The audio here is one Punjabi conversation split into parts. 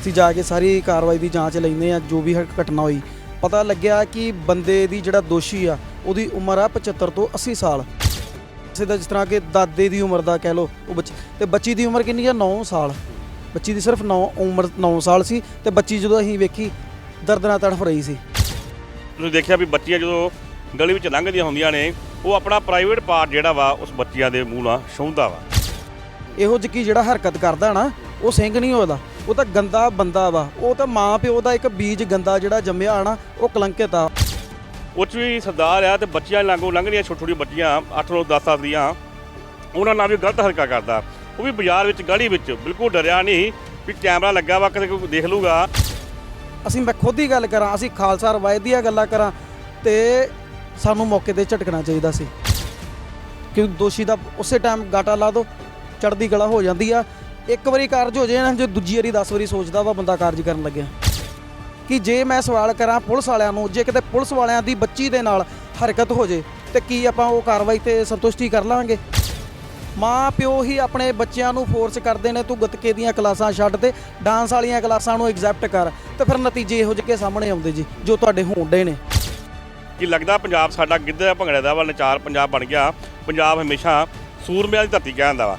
ਅਸੀਂ ਜਾ ਕੇ ਸਾਰੀ ਕਾਰਵਾਈ ਦੀ ਜਾਂਚ ਲੈਂਦੇ ਆ ਜੋ ਵੀ ਘਟਨਾ ਹੋਈ। ਪਤਾ ਲੱਗਿਆ ਕਿ ਬੰਦੇ ਦੀ ਜਿਹੜਾ ਦੋਸ਼ੀ ਆ ਉਹਦੀ ਉਮਰ ਆ 75 ਤੋਂ 80 ਸਾਲ। ਦਾ ਜਿਸ ਤਰ੍ਹਾਂ ਕਿ ਦਾਦੇ ਦੀ ਉਮਰ ਦਾ ਕਹਿ ਲਓ ਉਹ ਬੱਚੀ ਤੇ ਬੱਚੀ ਦੀ ਉਮਰ ਕਿੰਨੀ ਆ? 9 ਸਾਲ। ਬੱਚੀ ਦੀ ਸਿਰਫ 9 ਉਮਰ 9 ਸਾਲ ਸੀ ਤੇ ਬੱਚੀ ਜਦੋਂ ਅਸੀਂ ਵੇਖੀ ਦਰਦ ਨਾਲ ਤੜਫ ਰਹੀ ਸੀ। ਤੁਸੀਂ ਦੇਖਿਆ ਵੀ ਬੱਚੀਆਂ ਜਦੋਂ ਗਲੀ ਵਿੱਚ ਲੰਘਦੀਆਂ ਹੁੰਦੀਆਂ ਨੇ ਉਹ ਆਪਣਾ ਪ੍ਰਾਈਵੇਟ ਪਾਰਟ ਜਿਹੜਾ ਵਾ ਉਸ ਬੱਚੀਆਂ ਦੇ ਮੂੰਹ ਨਾਲ ਛੂੰਹਦਾ ਵਾ। ਇਹੋ ਜਿਹੀ ਜਿਹੜਾ ਹਰਕਤ ਕਰਦਾ ਨਾ ਉਹ ਸਿੰਘ ਨਹੀਂ ਹੋਦਾ ਉਹ ਤਾਂ ਗੰਦਾ ਬੰਦਾ ਵਾ। ਉਹ ਤਾਂ ਮਾਂ ਪਿਓ ਦਾ ਇੱਕ ਬੀਜ ਗੰਦਾ ਜਿਹੜਾ ਜੰਮਿਆ ਨਾ ਉਹ ਕਲੰਕਿਤ ਆ। ਉਹ 'ਚ ਵੀ ਸਰਦਾਰ ਆ ਤੇ ਬੱਚੀਆਂ ਲਾਂਗੋਂ ਲੰਘਦੀਆਂ ਛੋਟੀ ਛੋਟੀ ਬੱਚੀਆਂ 8 9 10 ਸਾਲ ਦੀਆਂ। ਉਹਨਾਂ ਨਾਲ ਵੀ ਗਲਤ ਹਰਕਤ ਕਰਦਾ। ਉਹ ਵੀ ਬਾਜ਼ਾਰ ਵਿੱਚ ਗਲੀ ਵਿੱਚ ਬਿਲਕੁਲ ਡਰਿਆ ਨਹੀਂ ਵੀ ਕੈਮਰਾ ਲੱਗਾ ਵਾ ਕਿਤੇ ਕੋਈ ਦੇਖ ਲੂਗਾ। ਅਸੀਂ ਮੈਂ ਖੁਦ ਹੀ ਗੱਲ ਕਰਾਂ ਅਸੀਂ ਖਾਲਸਾ ਰਵਾਇਤ ਦੀਆਂ ਗੱਲਾਂ ਕਰਾਂ ਤੇ ਸਾਨੂੰ ਮੌਕੇ ਤੇ ਝਟਕਣਾ ਚਾਹੀਦਾ ਸੀ। ਕਿ ਦੋਸ਼ੀ ਦਾ ਉਸੇ ਟਾਈਮ ਗਾਟਾ ਲਾ ਦੋ ਚੜਦੀ ਗਲਾ ਹੋ ਜਾਂਦੀ ਆ। ਇੱਕ ਵਾਰੀ ਕਾਰਜ ਹੋ ਜਾਏ ਨਾ, ਜੇ ਦੂਜੀ ਵਾਰੀ 10 ਵਾਰੀ ਸੋਚਦਾ ਵਾ, ਬੰਦਾ ਕਾਰਜ ਕਰਨ ਲੱਗਿਆ। ਕਿ ਜੇ ਮੈਂ ਸਵਾਲ ਕਰਾਂ ਪੁਲਿਸ ਵਾਲਿਆਂ ਨੂੰ, ਜੇ ਕਿਤੇ ਪੁਲਿਸ ਵਾਲਿਆਂ ਦੀ ਬੱਚੀ ਦੇ ਨਾਲ ਹਰਕਤ ਹੋ ਜੇ, ਤੇ ਕੀ ਆਪਾਂ ਉਹ ਕਾਰਵਾਈ ਤੇ ਸੰਤੁਸ਼ਟੀ ਕਰ ਲਾਂਗੇ? ਮਾਂ ਪਿਓ ਹੀ ਆਪਣੇ ਬੱਚਿਆਂ ਨੂੰ ਫੋਰਸ ਕਰਦੇ ਨੇ, ਤੂੰ ਗੱਤਕੇ ਦੀਆਂ ਕਲਾਸਾਂ ਛੱਡ ਤੇ ਡਾਂਸ ਵਾਲੀਆਂ ਕਲਾਸਾਂ ਨੂੰ ਐਗਜ਼ੈਪਟ ਕਰ, ਤੇ ਫਿਰ ਨਤੀਜੇ ਇਹੋ ਜਿਹੇ ਸਾਹਮਣੇ ਆਉਂਦੇ ਜੀ, ਜੋ ਤੁਹਾਡੇ ਹੋਣਦੇ ਨੇ। ਕਿ ਲੱਗਦਾ ਪੰਜਾਬ ਸਾਡਾ ਗਿੱਧਾ ਭੰਗੜੇ ਦਾ ਵਾ ਨਚਾਰ ਪੰਜਾਬ ਬਣ ਗਿਆ? ਪੰਜਾਬ ਹਮੇਸ਼ਾ ਸੂਰਮਿਆਂ ਦੀ ਧਰਤੀ ਕਹਿੰਦਾ ਵਾ।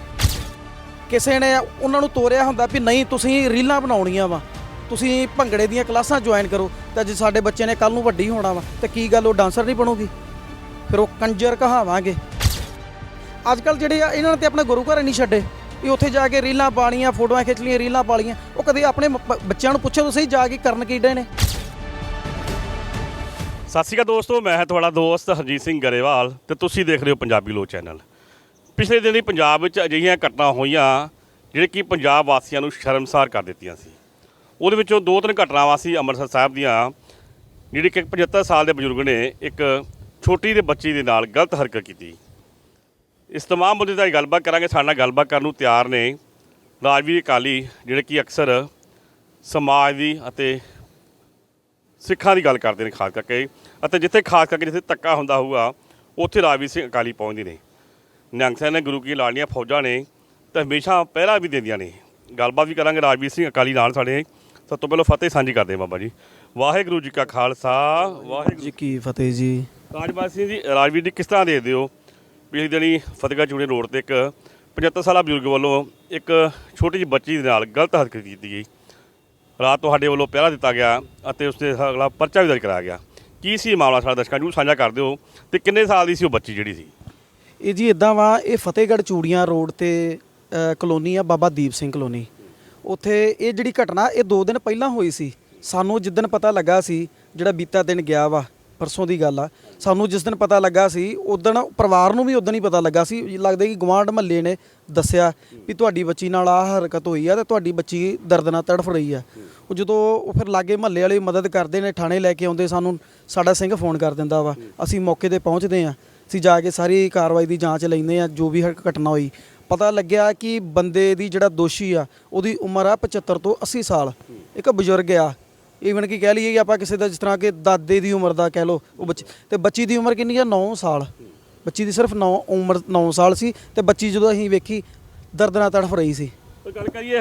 ਕਿਸੇ ਨੇ ਉਹਨਾਂ ਨੂੰ ਤੋਰਿਆ ਹੁੰਦਾ ਵੀ ਨਹੀਂ, ਤੁਸੀਂ ਰੀਲਾਂ ਬਣਾਉਣੀਆਂ ਵਾ। ਤੁਸੀਂ ਭੰਗੜੇ ਦੀਆਂ ਕਲਾਸਾਂ ਜੁਆਇਨ ਕਰੋ, ਤਾਂ ਜੇ ਸਾਡੇ ਬੱਚੇ ਨੇ ਕੱਲ ਨੂੰ ਵੱਡੀ ਹੋਣਾ ਵਾ, ਤੇ ਕੀ ਗੱਲ ਉਹ ਡਾਂਸਰ ਨਹੀਂ ਬਣੂਗੀ? ਫਿਰ ਉਹ ਕੰਜਰ ਕਹਾਵਾਂਗੇ। ਅੱਜ ਕੱਲ ਜਿਹੜੇ ਆ, ਇਹਨਾਂ ਨੇ ਤੇ ਆਪਣੇ ਗੁਰੂ ਘਰ ਨਹੀਂ ਛੱਡੇ। ਵੀ ਉੱਥੇ ਜਾ ਕੇ ਰੀਲਾਂ ਪਾਣੀਆਂ ਫੋਟੋਆਂ ਖਿੱਚ ਲਈਆਂ ਰੀਲਾਂ ਪਾ ਲਈਆਂ। ਉਹ ਕਦੇ ਆਪਣੇ ਬੱਚਿਆਂ ਨੂੰ ਪੁੱਛੋ ਤੁਸੀਂ ਜਾ ਕੇ ਕਰਨ ਕੀ ਡੇ ਨੇ। ਸਤਿ ਸ਼੍ਰੀ ਅਕਾਲ ਦੋਸਤੋ, ਮੈਂ ਹਾਂ ਤੁਹਾਡਾ ਦੋਸਤ ਹਰਜੀਤ ਸਿੰਘ ਗਰੇਵਾਲ, ਤੇ ਤੁਸੀਂ ਦੇਖ ਰਹੇ ਹੋ ਪੰਜਾਬੀ ਲੋ ਚੈਨਲ। ਪਿਛਲੇ ਦਿਨੀ ਪੰਜਾਬ ਵਿੱਚ ਅਜਿਹੀਆਂ ਘਟਨਾ ਹੋਈਆਂ, ਜਿਹੜੇ ਕਿ ਪੰਜਾਬ ਵਾਸੀਆਂ ਨੂੰ ਸ਼ਰਮਸਾਰ ਕਰ ਦਿੱਤੀਆਂ ਸੀ। ਉਹਦੇ ਵਿੱਚੋਂ ਦੋ ਤਿੰਨ ਘਟਨਾਵਾਂ ਸੀ ਅੰਮ੍ਰਿਤਸਰ ਸਾਹਿਬ ਦੀਆਂ, ਜਿਹੜੀ ਕਿ ਇੱਕ 75 ਸਾਲ ਦੇ ਬਜ਼ੁਰਗ ਨੇ, ਇੱਕ ਛੋਟੀ ਦੇ ਬੱਚੀ ਦੇ ਨਾਲ ਗਲਤ ਹਰਕਤ ਕੀਤੀ। ਇਸ ਤਮਾਮ ਮੁੱਦੇ ਦਾ ਗੱਲਬਾਤ ਕਰਾਂਗੇ। ਸਾਡੇ ਨਾਲ ਗੱਲਬਾਤ ਕਰਨ ਨੂੰ ਤਿਆਰ ਨੇ ਰਾਜਵੀਰ ਅਕਾਲੀ ਜਿਹੜੇ ਕਿ ਅਕਸਰ ਸਮਾਜ ਦੀ ਅਤੇ ਸਿੱਖਾਂ ਦੀ ਗੱਲ ਕਰਦੇ ਨੇ, ਖਾਸ ਕਰਕੇ। ਅਤੇ ਜਿੱਥੇ, ਖਾਸ ਕਰਕੇ ਜਿੱਥੇ ਧੱਕਾ ਹੁੰਦਾ ਹੋਊਗਾ, ਉੱਥੇ ਰਾਜਵੀਰ ਸਿੰਘ ਅਕਾਲੀ ਪਹੁੰਚਦੇ ਨੇ। ਨਿਹੰਗ ਸਿੰਘ ਨੇ ਗੁਰੂ ਕੀ ਲਾੜੀਆਂ ਫੌਜਾਂ ਨੇ ਤਾਂ ਹਮੇਸ਼ਾ ਪਹਿਰਾ ਵੀ ਦਿੰਦੀਆਂ ਨੇ। ਗੱਲਬਾਤ ਵੀ ਕਰਾਂਗੇ ਰਾਜਵੀਰ ਸਿੰਘ ਅਕਾਲੀ ਨਾਲ ਸਾਡੇ। ਸਭ ਤੋਂ ਪਹਿਲਾਂ ਫਤਿਹ ਸਾਂਝੀ ਕਰਦੇ ਬਾਬਾ ਜੀ। ਵਾਹਿਗੁਰੂ ਜੀ ਕਾ ਖਾਲਸਾ ਵਾਹਿਗੁਰੂ ਜੀ ਕੀ ਫਤਿਹ ਜੀ। ਰਾਜਬਾਗ ਸਿੰਘ ਜੀ ਰਾਜਵੀਰ ਜੀ ਕਿਸ ਤਰ੍ਹਾਂ ਦੇਖਦੇ ਹੋ ਪਿਛਲੇ ਦਿਨੀ ਫਤਿਹਗੜ੍ਹ ਚੂੜੇ ਰੋਡ ਤੇ ਇੱਕ 75 ਸਾਲਾ ਬਜ਼ੁਰਗ ਵੱਲੋਂ ਇੱਕ ਛੋਟੀ ਜਿਹੀ ਬੱਚੀ ਦੇ ਨਾਲ ਗਲਤ ਹਰਕਤ ਕੀਤੀ ਗਈ। ਰਾਤ ਤੁਹਾਡੇ ਵੱਲੋਂ ਪਹਿਰਾ ਦਿੱਤਾ ਗਿਆ ਅਤੇ ਉਸ ਤੇ ਅਗਲਾ ਪਰਚਾ ਵੀ ਦਰਜ ਕਰਾਇਆ ਗਿਆ। ਕੀ ਸੀ ਮਾਮਲਾ ਸਾਡਾ? ਦਰਸ਼ਕਾਂ ਨੂੰ ਸਾਂਝਾ ਕਰ ਦਿਓ। ਤੇ ਕਿੰਨੇ ਸਾਲ ਦੀ ਸੀ ਉਹ ਬੱਚੀ ਜਿਹੜੀ ਸੀ? ਇਹ ਜੀ ਇਦਾਂ ਵਾ, ਇਹ ਫਤਿਹਗੜ੍ਹ ਚੂੜੀਆਂ ਰੋਡ ਤੇ ਕਲੋਨੀ ਆ ਬਾਬਾ ਦੀਪ ਸਿੰਘ ਕਲੋਨੀ। ਉੱਥੇ ਇਹ ਜਿਹੜੀ ਘਟਨਾ, ਇਹ 2 ਦਿਨ ਪਹਿਲਾਂ ਹੋਈ ਸੀ। ਸਾਨੂੰ ਜਿੱਦਣ ਪਤਾ ਲੱਗਾ ਸੀ, ਜਿਹੜਾ ਬੀਤਾ ਦਿਨ ਗਿਆ ਵਾ, ਪਰਸੋਂ ਦੀ ਗੱਲ ਆ, ਸਾਨੂੰ ਜਿਸ ਦਿਨ ਪਤਾ ਲੱਗਾ ਸੀ ਉਦੋਂ ਪਰਿਵਾਰ ਨੂੰ ਵੀ ਉਦੋਂ ਹੀ ਪਤਾ ਲੱਗਾ ਸੀ। ਲੱਗਦਾ ਕਿ ਗਵਾਂਢ ਮਹੱਲੇ ਨੇ ਦੱਸਿਆ ਵੀ ਤੁਹਾਡੀ ਬੱਚੀ ਨਾਲ ਆਹ ਹਰਕਤ ਹੋਈ ਆ ਤੇ ਤੁਹਾਡੀ ਬੱਚੀ ਦਰਦ ਨਾਲ ਤੜਫ ਰਹੀ ਆ। ਉਹ ਜਦੋਂ ਉਹ ਫਿਰ ਲਾਗੇ ਮਹੱਲੇ ਵਾਲੇ ਮਦਦ ਕਰਦੇ ਨੇ, ਥਾਣੇ ਲੈ ਕੇ ਆਉਂਦੇ, ਸਾਨੂੰ ਸਾਡਾ ਸਿੰਘ ਫੋਨ ਕਰ ਦਿੰਦਾ ਵਾ। ਅਸੀਂ ਮੌਕੇ ਤੇ ਪਹੁੰਚਦੇ ਆ। ਅਸੀਂ ਜਾ ਕੇ ਸਾਰੀ ਕਾਰਵਾਈ ਦੀ ਜਾਂਚ ਲੈਂਦੇ ਆ, ਜੋ ਵੀ ਘਟਨਾ ਹੋਈ। ਪਤਾ ਲੱਗਿਆ ਕਿ ਬੰਦੇ ਦੀ ਜਿਹੜਾ ਦੋਸ਼ੀ ਆ, ਉਹਦੀ ਉਮਰ ਆ 75 ਤੋਂ 80 ਸਾਲ। ਇੱਕ ਬਜ਼ੁਰਗ ਆ। ਈਵਨ ਕਿ ਕਹਿ ਲਈਏ ਕਿ ਆਪਾਂ ਕਿਸੇ ਦਾ ਜਿਸ ਤਰ੍ਹਾਂ ਕਿ ਦਾਦੇ ਦੀ ਉਮਰ ਦਾ ਕਹਿ ਲਓ, ਉਹ ਬੱਚੀ, ਤੇ ਬੱਚੀ ਦੀ ਉਮਰ ਕਿੰਨੀ ਆ? 9 ਸਾਲ। ਬੱਚੀ ਦੀ ਸਿਰਫ 9 ਉਮਰ 9 ਸਾਲ ਸੀ ਤੇ ਬੱਚੀ ਜਦੋਂ ਅਸੀਂ ਵੇਖੀ ਦਰਦ ਨਾਲ ਤੜਫ ਰਹੀ ਸੀ। ਗੱਲ ਕਰੀਏ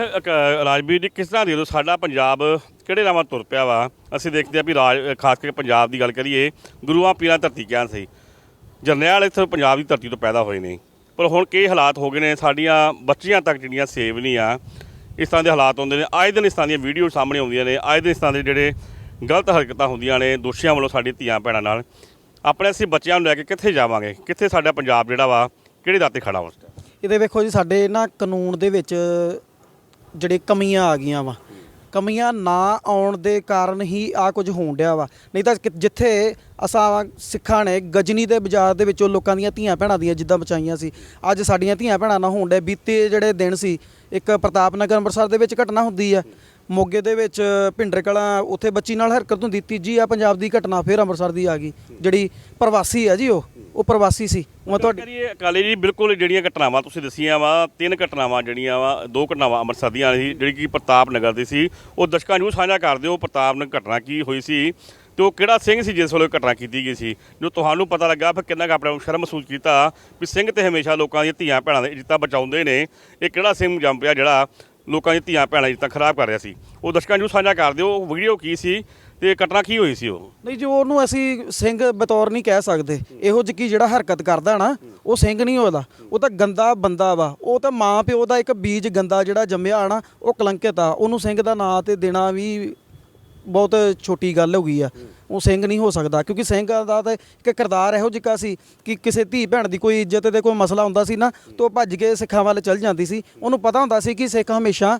ਰਾਜਵੀਰ ਜੀ, ਕਿਸ ਤਰ੍ਹਾਂ ਦੀ ਦੋ ਸਾਡਾ ਪੰਜਾਬ ਕਿਹੜੇ ਰਾਵਾਂ ਤੁਰ ਪਿਆ ਵਾ? ਅਸੀਂ ਦੇਖਦੇ ਆ ਵੀ ਰਾਜ, ਖਾਸ ਕਰਕੇ ਪੰਜਾਬ ਦੀ ਗੱਲ ਕਰੀਏ, ਗੁਰੂਆਂ ਪੀਰਾਂ ਧਰਤੀ ਕਿਹਾ ਸੀ। ਜਰਨੈਲ ਇੱਥੇ ਪੰਜਾਬ ਦੀ ਧਰਤੀ ਤੋਂ ਪੈਦਾ ਹੋਏ ਨੇ। ਪਰ ਹੁਣ ਕੀ ਹਾਲਾਤ ਹੋ ਗਏ ਨੇ? ਸਾਡੀਆਂ ਬੱਚੀਆਂ ਤੱਕ ਜਿਹੜੀਆਂ ਸੇਵ ਨਹੀਂ ਆ, ਇਸ ਤਰ੍ਹਾਂ ਦੇ ਹਾਲਾਤ ਹੁੰਦੇ ਨੇ। ਆਏ ਦਿਨ ਇਸ ਤਰ੍ਹਾਂ ਦੀਆਂ ਵੀਡੀਓ ਸਾਹਮਣੇ ਆਉਂਦੀਆਂ ਨੇ। ਆਏ ਦਿਨ ਇਸ ਤਰ੍ਹਾਂ ਦੇ ਜਿਹੜੇ ਗਲਤ ਹਰਕਤਾਂ ਹੁੰਦੀਆਂ ਨੇ, ਦੋਸ਼ੀਆਂ ਵੱਲੋਂ ਸਾਡੀ ਧੀਆਂ ਭੈਣਾਂ ਨਾਲ। ਆਪਣੇ ਅਸੀਂ ਬੱਚਿਆਂ ਨੂੰ ਲੈ ਕੇ ਕਿੱਥੇ ਜਾਵਾਂਗੇ? ਕਿੱਥੇ ਸਾਡਾ ਪੰਜਾਬ ਜਿਹੜਾ ਵਾ, ਕਿਹੜੇ ਦਾਤੇ ਖੜਾ ਉਸ ਟਾਈਮ ਇਹਦੇ ਵੇਖੋ ਜੀ, ਸਾਡੇ ਨਾ ਕਾਨੂੰਨ ਦੇ ਵਿੱਚ ਜਿਹੜੇ ਕਮੀਆਂ ਆ ਗਈਆਂ ਵਾ। ਕਮੀਆਂ ਨਾ ਆਉਣ ਦੇ ਕਾਰਨ ਹੀ ਆ ਕੁਝ ਹੋਣ ਡਿਆ ਵਾ। ਨਹੀਂ ਤਾਂ ਕਿ- ਜਿੱਥੇ ਅਸਾਂ ਸਿੱਖਾਂ ਨੇ ਗਜਨੀ ਦੇ ਬਾਜ਼ਾਰ ਦੇ ਵਿੱਚੋਂ ਲੋਕਾਂ ਦੀਆਂ ਧੀਆਂ ਭੈਣਾਂ ਦੀਆਂ ਜਿੱਦਾਂ ਬਚਾਈਆਂ ਸੀ, ਅੱਜ ਸਾਡੀਆਂ ਧੀਆਂ ਭੈਣਾਂ ਨਾ ਹੋਣ ਡੇ ਬੀਤੇ ਜਿਹੜੇ ਦਿਨ ਸੀ, ਇੱਕ ਪ੍ਰਤਾਪ ਨਗਰ ਅੰਮ੍ਰਿਤਸਰ ਦੇ ਵਿੱਚ ਘਟਨਾ ਹੁੰਦੀ ਆ। ਮੋਗੇ ਦੇ ਵਿੱਚ ਭਿੰਡਰ ਕਲਾਂ ਉੱਥੇ ਬੱਚੀ ਨਾਲ ਹਰਕਤ ਹੁੰਦੀ, ਤੀਜੀ ਆ ਪੰਜਾਬ ਦੀ ਘਟਨਾ, ਫਿਰ ਅੰਮ੍ਰਿਤਸਰ ਦੀ ਆ ਗਈ। ਜਿਹੜੀ ਪ੍ਰਵਾਸੀ ਆ ਜੀ ਉਹ। ਉਹ ਪ੍ਰਵਾਸੀ ਸੀ ਉਹ ਤੁਹਾਡੀ ਕਰੀਏ ਅਕਾਲੀ ਜੀ ਬਿਲਕੁਲ ਜਿਹੜੀਆਂ ਘਟਨਾਵਾਂ ਤੁਸੀਂ ਦੱਸੀਆਂ ਵਾ ਤਿੰਨ ਘਟਨਾਵਾਂ ਜਿਹੜੀਆਂ ਵਾ ਦੋ ਘਟਨਾਵਾਂ ਅੰਮ੍ਰਿਤਸਰ ਦੀਆਂ ਸੀ ਜਿਹੜੀ ਕਿ ਪ੍ਰਤਾਪ ਨਗਰ ਦੀ ਸੀ ਉਹ ਦਰਸ਼ਕਾਂ ਨੂੰ ਸਾਂਝਾ ਕਰ ਦਿਓ ਪ੍ਰਤਾਪ ਨਗਰ ਘਟਨਾ ਕੀ ਹੋਈ ਸੀ ਤੇ ਉਹ ਕਿਹੜਾ ਸਿੰਘ ਸੀ ਜਿਸ ਵੇਲੇ ਘਟਨਾ ਕੀਤੀ ਗਈ ਸੀ ਜੋ ਤੁਹਾਨੂੰ ਪਤਾ ਲੱਗਾ ਫਿਰ ਕਿੰਨਾ ਕੁ ਆਪਣੇ ਨੂੰ ਸ਼ਰਮ ਮਹਿਸੂਸ ਕੀਤਾ ਵੀ ਸਿੰਘ ਤੇ ਹਮੇਸ਼ਾ ਲੋਕਾਂ ਦੀਆਂ ਧੀਆਂ ਭੈਣਾਂ ਦੀ ਇੱਜ਼ਤਾਂ ਬਚਾਉਂਦੇ ਨੇ ਇਹ ਕਿਹੜਾ ਸਿੰਘ ਜੰਮ ਪਿਆ ਜਿਹੜਾ ਲੋਕਾਂ ਦੀ ਧੀਆਂ ਭੈਣਾਂ ਜਿੱਤਾਂ ਖਰਾਬ ਕਰ ਰਿਹਾ ਸੀ ਉਹ ਦਰਸ਼ਕਾਂ ਨੂੰ ਸਾਂਝਾ ਕਰ ਦਿਓ ਉਹ ਵੀਡੀਓ ਕੀ ਸੀ ਤੇ ਘਟਨਾ ਕੀ ਹੋਈ ਸੀ ਉਹ? ਨਹੀਂ ਜੋ, ਉਹਨੂੰ ਅਸੀਂ ਸਿੰਘ ਬਤੌਰ ਨਹੀਂ ਕਹਿ ਸਕਦੇ। ਇਹੋ ਜਿਹੀ ਜਿਹੜਾ ਹਰਕਤ ਕਰਦਾ ਨਾ, ਉਹ ਸਿੰਘ ਨਹੀਂ ਹੋਦਾ ਉਹ ਤਾਂ ਗੰਦਾ ਬੰਦਾ ਵਾ। ਉਹ ਤਾਂ ਮਾਂ ਪਿਓ ਦਾ ਇੱਕ ਬੀਜ ਗੰਦਾ ਜਿਹੜਾ ਜੰਮਿਆ ਨਾ, ਉਹ ਕਲੰਕਿਤ ਆ। ਉਹਨੂੰ ਸਿੰਘ ਦਾ ਨਾਂ ਤੇ ਦੇਣਾ ਵੀ ਬਹੁਤ ਛੋਟੀ ਗੱਲ ਹੋ ਗਈ ਆ। ਉਹ ਸਿੰਘ ਨਹੀਂ ਹੋ ਸਕਦਾ, ਕਿਉਂਕਿ ਸਿੰਘ ਦਾ ਤਾਂ ਇੱਕ ਕਿਰਦਾਰ ਇਹੋ ਜਿਹਾ ਸੀ ਕਿ ਕਿਸੇ ਧੀ ਭੈਣ ਦੀ ਕੋਈ ਇੱਜ਼ਤ ਤੇ ਕੋਈ ਮਸਲਾ ਹੁੰਦਾ ਸੀ ਨਾ, ਤਾਂ ਉਹ ਭੱਜ ਕੇ ਸਿੱਖਾਂ ਵੱਲ ਚੱਲ ਜਾਂਦੀ ਸੀ। ਉਹਨੂੰ ਪਤਾ ਹੁੰਦਾ ਸੀ ਕਿ ਸਿੱਖ ਹਮੇਸ਼ਾ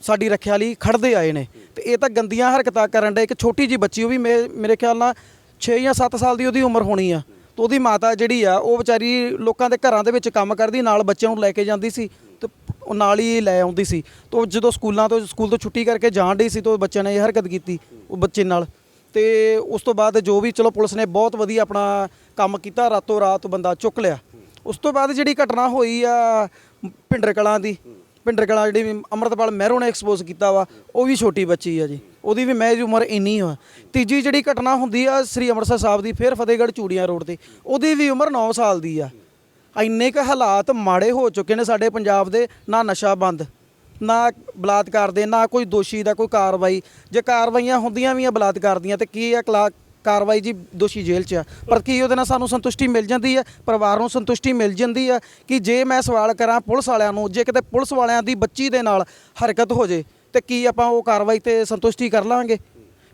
ਸਾਡੀ ਰੱਖਿਆ ਲਈ ਖੜਦੇ ਆਏ ਨੇ। ਤੇ ਇਹ ਤਾਂ ਗੰਦੀਆਂ ਹਰਕਤਾਂ ਕਰਨ ਦੇ ਇੱਕ ਛੋਟੀ ਜੀ ਬੱਚੀ, ਉਹ ਵੀ ਮੇ- ਮੇਰੇ ਖਿਆਲ ਨਾਲ 6 ਜਾਂ 7 ਸਾਲ ਦੀ ਉਹਦੀ ਉਮਰ ਹੋਣੀ ਆ। ਤੇ ਉਹਦੀ ਮਾਤਾ ਜਿਹੜੀ ਆ, ਉਹ ਵਿਚਾਰੀ ਲੋਕਾਂ ਦੇ ਘਰਾਂ ਦੇ ਵਿੱਚ ਕੰਮ ਕਰਦੀ, ਨਾਲ ਬੱਚਿਆਂ ਨੂੰ ਲੈ ਕੇ ਜਾਂਦੀ ਸੀ ਤੇ ਉਹ ਨਾਲ ਹੀ ਲੈ ਆਉਂਦੀ ਸੀ। ਤੇ ਉਹ ਜਦੋਂ ਸਕੂਲਾਂ ਤੋਂ, ਸਕੂਲ ਤੋਂ ਛੁੱਟੀ ਕਰਕੇ ਜਾਣ ਡਈ ਸੀ ਤੇ ਉਹ ਬੱਚਿਆਂ ਨੇ ਇਹ ਹਰਕਤ ਕੀਤੀ, ਉਹ ਬੱਚੇ ਨਾਲ। ਤੇ ਉਸ ਤੋਂ ਬਾਅਦ ਜੋ ਵੀ, ਚਲੋ ਪੁਲਿਸ ਨੇ ਬਹੁਤ ਵਧੀਆ ਆਪਣਾ ਕੰਮ ਕੀਤਾ, ਰਾਤੋਂ ਰਾਤ ਬੰਦਾ ਚੁੱਕ ਲਿਆ। ਉਸ ਤੋਂ ਬਾਅਦ ਜਿਹੜੀ ਘਟਨਾ ਹੋਈ ਆ ਭਿੰਡਰ ਕਲਾਂ ਦੀ ਭਿੰਡਰ ਕਲਾਂ ਜਿਹੜੀ ਵੀ ਅੰਮ੍ਰਿਤਪਾਲ ਮਹਿਰੋ ਨੇ ਐਕਸਪੋਜ਼ ਕੀਤਾ ਵਾ, ਉਹ ਵੀ ਛੋਟੀ ਬੱਚੀ ਆ ਜੀ। ਉਹਦੀ ਵੀ ਮੈਂ ਦੀ ਉਮਰ ਇੰਨੀ ਆ। ਤੀਜੀ ਜਿਹੜੀ ਘਟਨਾ ਹੁੰਦੀ ਆ ਸ੍ਰੀ ਅੰਮ੍ਰਿਤਸਰ ਸਾਹਿਬ ਦੀ, ਫਿਰ ਫਤਿਹਗੜ੍ਹ ਚੂੜੀਆਂ ਰੋਡ ਤੇ, ਉਹਦੀ ਵੀ ਉਮਰ 9 ਸਾਲ ਦੀ ਆ। ਇੰਨੇ ਕੁ ਹਾਲਾਤ ਮਾੜੇ ਹੋ ਚੁੱਕੇ ਨੇ ਸਾਡੇ ਪੰਜਾਬ ਦੇ, ਨਾ ਨਸ਼ਾ ਬੰਦ, ਨਾ ਬਲਾਤਕਾਰ ਦੇ, ਨਾ ਕੋਈ ਦੋਸ਼ੀ ਦਾ ਕੋਈ ਕਾਰਵਾਈ। ਜੇ ਕਾਰਵਾਈਆਂ ਹੁੰਦੀਆਂ ਵੀ ਆ, ਬਲਾਤਕਾਰ ਦੀਆਂ, ਤੇ ਕੀ ਆ, ਕਲਾ- ਕਾਰਵਾਈ ਜੀ ਦੋਸ਼ੀ ਜੇਲ੍ਹ 'ਚ ਆ। ਪਰ ਕੀ ਉਹਦੇ ਨਾਲ ਸਾਨੂੰ ਸੰਤੁਸ਼ਟੀ ਮਿਲ ਜਾਂਦੀ ਹੈ ਪਰਿਵਾਰ ਨੂੰ ਸੰਤੁਸ਼ਟੀ ਮਿਲ ਜਾਂਦੀ ਹੈ ਕਿ ਜੇ ਮੈਂ ਸਵਾਲ ਕਰਾਂ ਪੁਲਿਸ ਵਾਲਿਆਂ ਨੂੰ, ਜੇ ਕਿਤੇ ਪੁਲਿਸ ਵਾਲਿਆਂ ਦੀ ਬੱਚੀ ਦੇ ਨਾਲ ਹਰਕਤ ਹੋ ਜੇ, ਤੇ ਕੀ ਆਪਾਂ ਉਹ ਕਾਰਵਾਈ ਤੇ ਸੰਤੁਸ਼ਟੀ ਕਰ ਲਾਂਗੇ?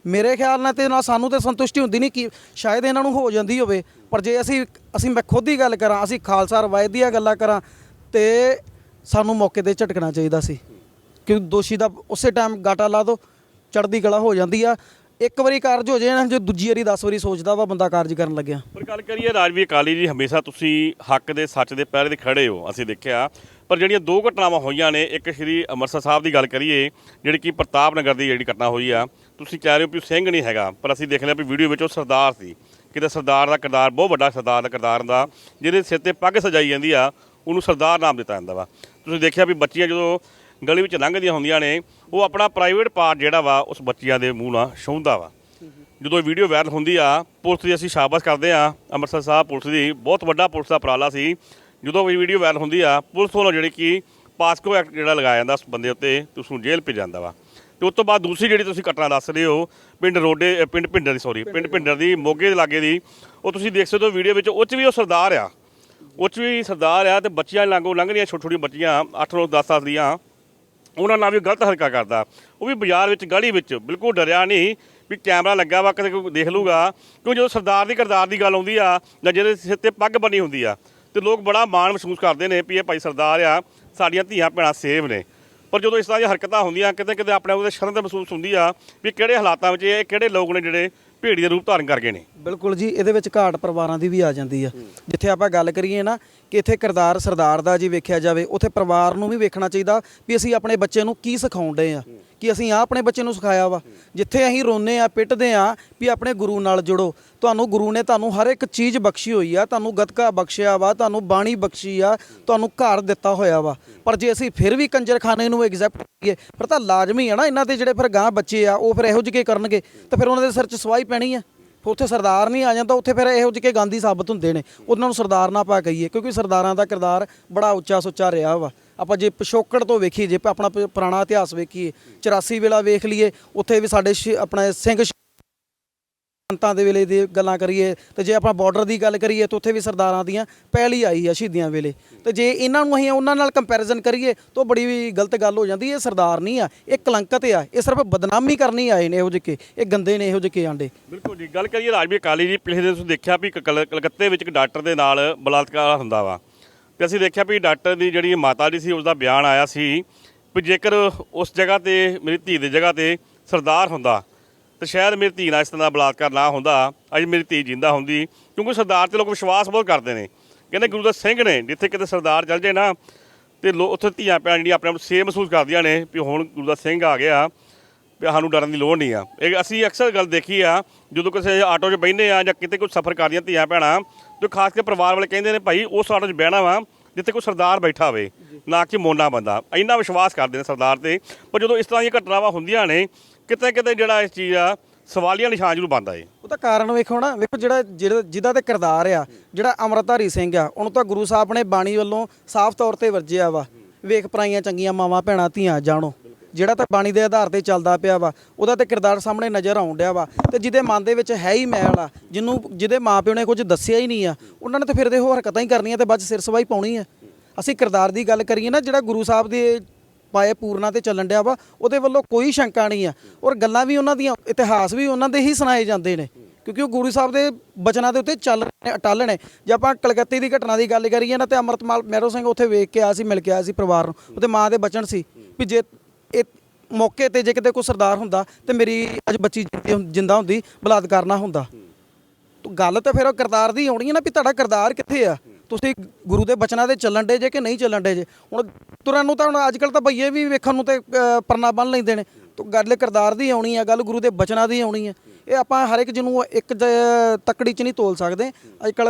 ਮੇਰੇ ਖਿਆਲ ਨਾਲ ਤੇ ਨਾਲ ਸਾਨੂੰ ਤੇ ਸੰਤੁਸ਼ਟੀ ਹੁੰਦੀ ਨਹੀਂ ਕਿ ਸ਼ਾਇਦ ਇਹਨਾਂ ਨੂੰ ਹੋ ਜਾਂਦੀ ਹੋਵੇ, ਪਰ ਜੇ ਅਸੀਂ ਅਸੀਂ ਮੈਂ ਖੁਦ ਹੀ ਗੱਲ ਕਰਾਂ, ਅਸੀਂ ਖਾਲਸਾ ਰਵਾਇਤ ਦੀਆਂ ਗੱਲਾਂ ਕਰਾਂ, ਤੇ ਸਾਨੂੰ ਮੌਕੇ ਤੇ ਝਟਕਣਾ ਚਾਹੀਦਾ ਸੀ। ਕਿ ਦੋਸ਼ੀ ਦਾ ਉਸੇ ਟਾਈਮ ਗਾਟਾ ਲਾ ਦੋ ਚੜਦੀ ਗਲਾ ਹੋ ਜਾਂਦੀ ਆ ਇੱਕ ਵਾਰੀ ਕਾਰਜ ਹੋ ਜਾਏ ਨਾ, ਜੇ ਦੂਜੀ ਵਾਰੀ 10 ਵਾਰੀ ਸੋਚਦਾ ਵਾ, ਬੰਦਾ ਕਾਰਜ ਕਰਨ ਲੱਗਿਆ। ਪਰ ਗੱਲ ਕਰੀਏ, ਰਾਜਵੀਰ ਅਕਾਲੀ ਜੀ, ਹਮੇਸ਼ਾ ਤੁਸੀਂ ਹੱਕ ਦੇ, ਸੱਚ ਦੇ ਪੈਰ ਤੇ ਖੜੇ ਹੋ, ਅਸੀਂ ਦੇਖਿਆ। ਪਰ ਜਿਹੜੀਆਂ ਦੋ ਘਟਨਾਵਾਂ ਹੋਈਆਂ ਨੇ, ਇੱਕ ਸ਼੍ਰੀ ਅੰਮ੍ਰਿਤਸਰ ਸਾਹਿਬ ਦੀ ਗੱਲ ਕਰੀਏ, ਜਿਹੜੀ ਕਿ ਪ੍ਰਤਾਪ ਨਗਰ ਦੀ ਜਿਹੜੀ ਘਟਨਾ ਹੋਈ ਆ, ਤੁਸੀਂ ਕਹਿ ਰਹੇ ਹੋ ਵੀ ਉਹ ਸਿੰਘ ਨਹੀਂ ਹੈਗਾ, ਪਰ ਅਸੀਂ ਦੇਖ ਲਿਆ ਵੀ ਵੀਡੀਓ ਵਿੱਚ ਉਹ ਸਰਦਾਰ ਸੀ। ਕਿਤੇ ਸਰਦਾਰ ਦਾ ਕਿਰਦਾਰ, ਬਹੁਤ ਵੱਡਾ ਸਰਦਾਰ ਦਾ ਕਿਰਦਾਰ ਹੁੰਦਾ, ਜਿਹਦੇ ਸਿਰ ਤੇ ਪੱਗ ਸਜਾਈ ਜਾਂਦੀ ਆ, ਉਹਨੂੰ ਸਰਦਾਰ ਨਾਮ ਦਿੱਤਾ ਜਾਂਦਾ ਵਾ। ਤੁਸੀਂ ਦੇਖਿਆ ਵੀ ਬੱਚੀਆਂ ਜਦੋਂ ਗਲੀ ਵਿੱਚ ਲੰਘਦੀਆਂ ਹੁੰਦੀਆਂ ਨੇ ਉਹ ਆਪਣਾ ਪ੍ਰਾਈਵੇਟ ਪਾਰਟ ਜਿਹੜਾ ਵਾ ਉਸ ਬੱਚੀਆਂ ਦੇ ਮੂੰਹ ਨਾਲ ਛੂੰਹਦਾ ਵਾ। ਜਦੋਂ ਇਹ ਵੀਡੀਓ ਵਾਇਰਲ ਹੁੰਦੀ ਆ ਪੁਲਿਸ ਦੀ ਅਸੀਂ ਸ਼ਾਬਾਸ਼ ਕਰਦੇ ਆ ਅੰਮ੍ਰਿਤਸਰ ਸਾਹਿਬ ਪੁਲਿਸ ਦੀ ਬਹੁਤ ਵੱਡਾ ਪੁਲਿਸ ਦਾ ਉਪਰਾਲਾ ਸੀ। ਜਦੋਂ ਇਹ ਵੀਡੀਓ ਵਾਇਰਲ ਹੁੰਦੀ ਆ ਪੁਲਿਸ ਵੱਲੋਂ ਜਿਹੜੀ ਕਿ ਪਾਸਕੋ ਐਕਟ ਜਿਹੜਾ ਲਗਾਇਆ ਜਾਂਦਾ ਉਸ ਬੰਦੇ ਉੱਤੇ ਉਸ ਨੂੰ ਜੇਲ੍ਹ ਭੇਜ ਜਾਂਦਾ ਵਾ। ਤੇ ਉਸ ਤੋਂ ਬਾਅਦ ਦੂਸਰੀ ਜਿਹੜੀ ਤੁਸੀਂ ਘਟਨਾ ਦੱਸ ਰਹੇ ਹੋ ਪਿੰਡ ਰੋਡੇ ਪਿੰਡ ਭਿੰਡਰ ਦੀ ਸੌਰੀ ਪਿੰਡ ਭਿੰਡਰ। ਦੀ ਮੋਗੇ ਦੇ ਲਾਗੇ ਦੀ ਉਹ ਤੁਸੀਂ ਦੇਖ ਸਕਦੇ ਹੋ ਵੀਡੀਓ ਵਿੱਚ ਉਹ 'ਚ ਵੀ ਉਹ ਸਰਦਾਰ ਆ। ਉਹ 'ਚ ਵੀ ਸਰਦਾਰ ਆ ਤੇ ਬੱਚੀਆਂ ਲਾਂਗੋਂ ਲੰਘਦੀਆਂ ਛੋਟੀ ਛੋਟੀ ਬੱਚੀਆਂ 8 9 10 ਸਾਲ ਦੀਆਂ। ਉਹਨਾਂ ਨਾਲ ਵੀ ਗਲਤ ਹਰਕਤ ਕਰਦਾ। ਉਹ ਵੀ ਬਾਜ਼ਾਰ ਵਿੱਚ, ਗਲੀ ਵਿੱਚ ਬਿਲਕੁਲ ਡਰਿਆ ਨਹੀਂ ਵੀ ਕੈਮਰਾ ਲੱਗਾ ਵਾ, ਕਿਤੇ ਕੋਈ ਦੇਖ ਲੂਗਾ। ਕਿਉਂ ਜਦੋਂ ਸਰਦਾਰ ਦੀ ਕਿਰਦਾਰ ਦੀ ਗੱਲ ਆਉਂਦੀ ਆ ਜਾਂ ਜਿਹਦੇ ਸਿਰ ਤੇ ਪੱਗ ਬੰਨੀ ਹੁੰਦੀ ਆ, ਤੇ ਲੋਕ ਬੜਾ ਮਾਣ ਮਹਿਸੂਸ ਕਰਦੇ ਨੇ ਵੀ ਇਹ ਭਾਈ ਸਰਦਾਰ ਆ, ਸਾਡੀਆਂ ਧੀਆਂ ਭੈਣਾਂ ਸੇਵ ਨੇ। ਪਰ ਜਦੋਂ ਇਸ ਤਰ੍ਹਾਂ ਦੀਆਂ ਹਰਕਤਾਂ ਹੁੰਦੀਆਂ ਕਿਤੇ ਕਿਤੇ ਆਪਣੇ ਆਪ ਦੇ ਸ਼ਰਮ ਤੇ ਮਹਿਸੂਸ ਹੁੰਦੀ ਆ ਵੀ ਕਿਹੜੇ ਹਾਲਾਤਾਂ ਵਿੱਚ ਇਹ, ਕਿਹੜੇ ਲੋਕ ਨੇ ਜਿਹੜੇ ਭੇੜੀ ਰੂਪ ਧਾਰਨ ਕਰ ਗਏ ਨੇ। ਬਿਲਕੁਲ ਜੀ, ਇਹਦੇ ਵਿੱਚ ਘਾਟ ਪਰਿਵਾਰਾਂ ਦੀ ਵੀ ਆ ਜਾਂਦੀ ਆ। ਜਿੱਥੇ ਆਪਾਂ ਗੱਲ ਕਰੀਏ ਨਾ ਕਿ ਇੱਥੇ ਕਿਰਦਾਰ ਸਰਦਾਰ ਦਾ ਜੀ ਵੇਖਿਆ ਜਾਵੇ, ਉੱਥੇ ਪਰਿਵਾਰ ਨੂੰ ਵੀ ਵੇਖਣਾ ਚਾਹੀਦਾ ਵੀ ਅਸੀਂ ਆਪਣੇ ਬੱਚੇ ਨੂੰ ਕੀ ਸਿਖਾਉਣ ਸਿਖਾਉਂਦੇ ਆ। ਕਿ ਅਸੀਂ ਆ ਆਪਣੇ ਬੱਚੇ ਨੂੰ ਸਿਖਾਇਆ ਵਾ। ਜਿੱਥੇ ਅਸੀਂ ਰੋਨੇ ਆ, ਪਿੱਟਦੇ ਆ ਵੀ ਆਪਣੇ ਗੁਰੂ ਨਾਲ ਜੁੜੋ। ਤੁਹਾਨੂੰ ਗੁਰੂ ਨੇ ਤੁਹਾਨੂੰ ਹਰ ਇੱਕ ਚੀਜ਼ ਬਖਸ਼ੀ ਹੋਈ ਆ। ਤੁਹਾਨੂੰ ਗਤਕਾ ਬਖਸ਼ਿਆ ਵਾ, ਤੁਹਾਨੂੰ ਬਾਣੀ ਬਖਸ਼ੀ ਆ, ਤੁਹਾਨੂੰ ਘਰ ਦਿੱਤਾ ਹੋਇਆ ਵਾ। ਪਰ ਜੇ ਅਸੀਂ ਫਿਰ ਵੀ ਕੰਜਰਖਾਨੇ ਨੂੰ ਐਗਜ਼ੈਪਟ ਕਰੀਏ, ਫਿਰ ਤਾਂ ਲਾਜ਼ਮੀ ਆ ਨਾ ਇਹਨਾਂ ਦੇ ਜਿਹੜੇ ਫਿਰ ਗਾਂ ਬੱਚੇ ਆ, ਉਹ ਫਿਰ ਇਹੋ ਜਿਹੇ ਕਰਨਗੇ? ਤਾਂ ਫਿਰ ਉਹਨਾਂ ਦੇ ਸਿਰ 'ਚ ਸਵਾਈ ਪੈਣੀ ਆ। ਉੱਥੇ ਸਰਦਾਰ ਨਹੀਂ ਆ ਜਾਂਦਾ ਉੱਥੇ ਫਿਰ ਇਹੋ ਜਿਹੇ ਗਾਂਧੀ ਸਾਬਤ ਹੁੰਦੇ ਨੇ। ਉਹਨਾਂ ਨੂੰ ਸਰਦਾਰ ਨਾ ਪਾ ਕਹੀਏ, ਕਿਉਂਕਿ ਸਰਦਾਰਾਂ ਦਾ ਕਿਰਦਾਰ ਬੜਾ ਉੱਚਾ ਸੁੱਚਾ ਰਿਹਾ ਵਾ। ਆਪਾਂ ਜੇ ਪਿਛੋਕੜ ਤੋਂ ਵੇਖੀਏ, ਜੇ ਆਪਣਾ ਪ- ਪੁਰਾਣਾ ਇਤਿਹਾਸ ਵੇਖੀਏ 84 ਵੇਲਾ ਵੇਖ ਲਈਏ, ਉੱਥੇ ਵੀ ਸਾਡੇ ਸ਼ੀ- ਆਪਣੇ ਸਿੰਘ ਸੰਤਾਂ ਦੇ ਵੇਲੇ ਦੀ ਗੱਲਾਂ ਕਰੀਏ, ਤੇ ਜੇ ਆਪਾਂ ਬਾਰਡਰ ਦੀ ਗੱਲ ਕਰੀਏ, ਤਾਂ ਉੱਥੇ ਵੀ ਸਰਦਾਰਾਂ ਦੀਆਂ ਪਹਿਲੀ ਆਈ ਆ ਸ਼ਹੀਦੀਆਂ ਵੇਲੇ। ਤੇ ਜੇ ਇਹਨਾਂ ਨੂੰ ਅਸੀਂ ਉਹਨਾਂ ਨਾਲ ਕੰਪੈਰੀਜ਼ਨ ਕਰੀਏ, ਤਾਂ ਬੜੀ ਵੀ ਗਲਤ ਗੱਲ ਹੋ ਜਾਂਦੀ, ਇਹ ਸਰਦਾਰ ਨਹੀਂ ਆ, ਇਹ ਕਲੰਕਤ ਆ, ਇਹ ਸਿਰਫ ਬਦਨਾਮੀ ਕਰਨੀ ਆਏ ਨੇ ਇਹੋ ਜਿਹੇ ਇਹ ਗੰਦੇ ਨੇ ਇਹੋ ਜਿਹੇ ਆਂਡੇ। ਬਿਲਕੁਲ ਜੀ, ਗੱਲ ਕਰੀਏ ਰਾਜਵੀਰ ਅਕਾਲੀ ਜੀ, ਪਿਛਲੇ ਦਿਨ ਤੁਸੀਂ ਦੇਖਿਆ ਵੀ ਕਲ- ਕਲਕੱਤੇ ਵਿੱਚ ਇੱਕ ਡਾਕਟਰ ਦੇ ਨਾਲ ਬਲਾਤਕਾਰ ਹੁੰਦਾ ਵਾ। ਤੇ ਅਸੀਂ ਦੇਖਿਆ ਵੀ ਡਾਕਟਰ ਦੀ ਜਿਹੜੀ ਮਾਤਾ ਜੀ ਸੀ ਉਸ ਦਾ ਬਿਆਨ ਆਇਆ ਸੀ ਵੀ ਜੇਕਰ ਉਸ ਜਗ੍ਹਾ ਤੇ, ਮੇਰੀ ਧੀ ਦੀ ਜਗ੍ਹਾ ਤੇ ਸਰਦਾਰ ਹੁੰਦਾ, ਤੇ ਸ਼ਾਇਦ ਮੇਰੀ ਧੀ ਨਾਲ ਇਸ ਤਰ੍ਹਾਂ ਦਾ ਬਲਾਤਕਾਰ ਨਾ ਹੁੰਦਾ, ਅੱਜ ਮੇਰੀ ਧੀ ਜਿੰਦਾ ਹੁੰਦੀ, ਕਿਉਂਕਿ ਸਰਦਾਰ ਤੇ ਲੋਕ ਵਿਸ਼ਵਾਸ ਬਹੁਤ ਕਰਦੇ ਨੇ। ਕਹਿੰਦੇ ਗੁਰੂ ਦਾ ਸਿੰਘ ਨੇ, ਜਿੱਥੇ ਕਿਤੇ ਸਰਦਾਰ ਚੱਲ ਜੇ ਨਾ, ਤੇ ਲੋ, ਉੱਥੇ ਧੀਆਂ ਭੈਣਾਂ ਜਿਹੜੀਆਂ ਆਪਣੇ ਆਪ ਨੂੰ ਸੇਫ ਮਹਿਸੂਸ ਕਰਦੀਆਂ ਨੇ, ਵੀ ਹੁਣ ਗੁਰੂ ਦਾ ਸਿੰਘ ਆ ਗਿਆ ਵੀ ਸਾਨੂੰ ਡਰਨ ਦੀ ਲੋੜ ਨਹੀਂ ਆ। ਇਹ ਅਸੀਂ ਅਕਸਰ ਗੱਲ ਦੇਖੀ ਆ, ਜਦੋਂ ਕਿਸੇ ਆਟੋ 'ਚ ਬਹਿੰਦੇ ਆ ਜਾਂ ਕਿਤੇ ਕੋਈ ਸਫ਼ਰ ਕਰਦੀਆਂ ਧੀਆਂ ਭੈਣਾਂ ਤੇ ਖਾਸ ਕਰਕੇ ਪਰਿਵਾਰ ਵਾਲੇ ਕਹਿੰਦੇ ਨੇ, ਭਾਈ, ਉਸ ਆਟੋ 'ਚ ਬਹਿਣਾ ਵਾ, ਜਿੱਥੇ ਕੋਈ ਸਰਦਾਰ ਬੈਠਾ ਹੋਵੇ, ਨਾ ਕਿ ਮੋਨਾ ਬੰਦਾ। ਇੰਨਾ ਵਿਸ਼ਵਾਸ ਕਰਦੇ ਨੇ ਸਰਦਾਰ ਤੇ। ਪਰ ਜਦੋਂ ਇਸ ਤਰ੍ਹਾਂ ਦੀਆਂ ਘਟਨਾਵਾਂ ਹੁੰਦੀਆਂ ਨੇ, ਕਿਤੇ ਕਿਤੇ ਜਿਹੜਾ ਇਸ ਚੀਜ਼ ਆ ਸਵਾਲੀਆ ਨਿਸ਼ਾਨ ਜ਼ਰੂਰ ਬਣਦਾ ਏ। ਉਹ ਤਾਂ ਕਾਰਨ ਵੇਖੋ ਨਾ, ਵੇਖੋ ਜਿਹੜਾ ਜਿਹੜਾ- ਜਿਹਦਾ ਤੇ ਕਿਰਦਾਰ ਆ, ਜਿਹੜਾ ਅਮਰਤਾਰੀ ਸਿੰਘ ਆ, ਉਹਨੂੰ ਤਾਂ ਗੁਰੂ ਸਾਹਿਬ ਨੇ ਬਾਣੀ ਵੱਲੋਂ ਸਾਫ਼ ਤੌਰ ਤੇ ਵਰਜਿਆ ਵਾ। ਵੇਖ ਪਰਾਈਆਂ ਚੰਗੀਆਂ ਮਾਵਾਂ, ਭੈਣਾਂ, ਧੀਆਂ, ਜਾਣੋ। ਜਿਹੜਾ ਤਾਂ ਬਾਣੀ ਦੇ ਆਧਾਰ ਤੇ ਚੱਲਦਾ ਪਿਆ ਵਾ, ਉਹਦਾ ਤੇ ਕਿਰਦਾਰ ਸਾਹਮਣੇ ਨਜ਼ਰ ਆਉਣ ਡਿਆ ਵਾ। ਤੇ ਜਿਹਦੇ ਮਨ ਦੇ ਵਿੱਚ ਹੈ ਹੀ ਮੈਲ ਆ, ਜਿਹਨੂੰ, ਜਿਹਦੇ ਮਾਪਿਓ ਨੇ ਕੁਝ ਦੱਸਿਆ ਹੀ ਨਹੀਂ ਆ, ਉਹਨਾਂ ਨੇ ਤਾਂ ਫਿਰ ਦੇ ਉਹ ਹਰਕਤਾਂ ਹੀ ਕਰਨੀਆਂ ਤੇ ਬਾਅਦ ਸਿਰ ਸਵਾਈ ਪਾਉਣੀ ਆ। ਅਸੀਂ ਕਿਰਦਾਰ ਦੀ ਗੱਲ ਕਰੀਏ ਨਾ, ਜਿਹੜਾ ਗੁਰੂ ਸਾਹਿਬ ਦੇ ਪਾਏ ਪੂਰਨਾ ਤੇ ਚੱਲਣ ਡਿਆ ਵਾ, ਉਹਦੇ ਵੱਲੋਂ ਕੋਈ ਸ਼ੰਕਾ ਨਹੀਂ ਆ। ਔਰ ਗੱਲਾਂ ਵੀ ਉਹਨਾਂ ਦੀਆਂ, ਇਤਿਹਾਸ ਵੀ ਉਹਨਾਂ ਦੇ ਹੀ ਸੁਣਾਏ ਜਾਂਦੇ ਨੇ। ਕਿਉਂਕਿ ਉਹ ਗੁਰੂ ਸਾਹਿਬ ਦੇ ਬਚਨਾਂ ਦੇ ਉੱਤੇ ਚੱਲ ਰਹੇ ਨੇ, ਅਟਲ ਨੇ। ਜੇ ਆਪਾਂ ਕਲਕੱਤੇ ਦੀ ਘਟਨਾ ਦੀ ਗੱਲ ਕਰੀਏ ਨਾ, ਤੇ ਅਮਰਤਮਾਲ ਮਹਿਰੋ ਸਿੰਘ ਉੱਥੇ ਵੇਖ ਕੇ ਆਇਆ ਸੀ, ਮਿਲ ਕੇ ਆਇਆ ਸੀ ਪਰਿਵਾਰ ਨੂੰ। ਉਹਦੇ ਮਾਂ ਦੇ ਬਚਨ ਸੀ ਵੀ ਜੇ ਇਹ ਮੌਕੇ ਤੇ ਜੇ ਕਿਤੇ ਕੋਈ ਸਰਦਾਰ ਹੁੰਦਾ ਤੇ ਮੇਰੀ ਅੱਜ ਬੱਚੀ ਜਿੰਦੀ ਜਿੰਦਾ ਹੁੰਦੀ ਬਲਾਤਕਾਰ ਨਾ ਹੁੰਦਾ। ਤੋ ਗੱਲ ਤਾਂ ਫਿਰ ਉਹ ਕਰਤਾਰ ਦੀ ਆਉਣੀ ਹੈ ਨਾ ਵੀ ਤੁਹਾਡਾ ਕਰਤਾਰ ਕਿੱਥੇ ਆ? ਤੁਸੀਂ ਗੁਰੂ ਦੇ ਬਚਨਾਂ ਦੇ ਚੱਲਣ ਡੇ ਜੇ ਕਿ ਨਹੀਂ ਚੱਲਣ ਡੇ ਜੇ? ਹੁਣ ਤੁਰਨ ਨੂੰ ਤਾਂ ਹੁਣ ਅੱਜ ਕੱਲ ਤਾਂ ਭਈਏ ਵੀ ਵੇਖਣ ਨੂੰ ਤੇ ਅਹ, ਪਰਨਾ ਬੰਨ ਲੈਂਦੇ ਨੇ। ਤੋ ਗੱਲ ਕਰਤਾਰ ਦੀ ਆਉਣੀ ਆ ਗੱਲ ਗੁਰੂ ਦੇ ਬਚਨਾਂ ਦੀ ਆਉਣੀ ਆ। ਇਹ ਆਪਾਂ ਹਰ ਇੱਕ ਜਿਹਨੂੰ ਇੱਕ ਜ- ਤੱਕੜੀ 'ਚ ਨਹੀਂ ਤੋਲ ਸਕਦੇ। ਅੱਜ ਕੱਲ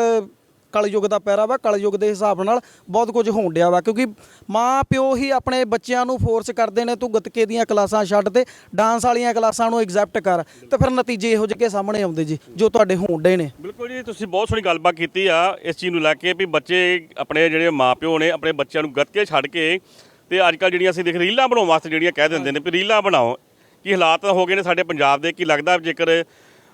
ਕਲਯੁੱਗ ਦਾ ਪੈਰਾ ਵਾ, ਕਲਯੁੱਗ ਦੇ ਹਿਸਾਬ ਨਾਲ ਬਹੁਤ ਕੁਝ ਹੋਣ ਡਿਆ ਵਾ, ਕਿਉਂਕਿ ਮਾਂ ਪਿਓ ਹੀ ਆਪਣੇ ਬੱਚਿਆਂ ਨੂੰ ਫੋਰਸ ਕਰਦੇ ਨੇ, ਤੂੰ ਗਤਕੇ ਦੀਆਂ ਕਲਾਸਾਂ ਛੱਡ ਤੇ ਡਾਂਸ ਵਾਲੀਆਂ ਕਲਾਸਾਂ ਨੂੰ ਐਗਜ਼ੈਪਟ ਕਰ ਤੇ ਫਿਰ ਨਤੀਜੇ ਇਹੋ ਜਿਹੇ ਸਾਹਮਣੇ ਆਉਂਦੇ ਜੀ, ਜੋ ਤੁਹਾਡੇ ਹੋਣ ਡੇ ਨੇ। ਬਿਲਕੁਲ ਜੀ, ਤੁਸੀਂ ਬਹੁਤ ਸੋਹਣੀ ਗੱਲਬਾਤ ਕੀਤੀ ਆ, ਇਸ ਚੀਜ਼ ਨੂੰ ਲੈ ਕੇ ਵੀ ਬੱਚੇ ਆਪਣੇ ਜਿਹੜੇ ਮਾਪਿਓ ਨੇ, ਆਪਣੇ ਬੱਚਿਆਂ ਨੂੰ ਗੱਤਕੇ ਛੱਡ ਕੇ ਤੇ ਅੱਜ ਕੱਲ ਜਿਹੜੀਆਂ ਅਸੀਂ ਦੇਖ ਰੀਲਾਂ ਬਣਾਉਣ ਵਾਸਤੇ ਜਿਹੜੀਆਂ ਕਹਿ ਦਿੰਦੇ ਨੇ ਵੀ ਰੀਲਾਂ ਬਣਾਓ, ਕੀ ਹਾਲਾਤ ਹੋ ਗਏ ਨੇ ਸਾਡੇ ਪੰਜਾਬ ਦੇ, ਕੀ ਲੱਗਦਾ ਜੇਕਰ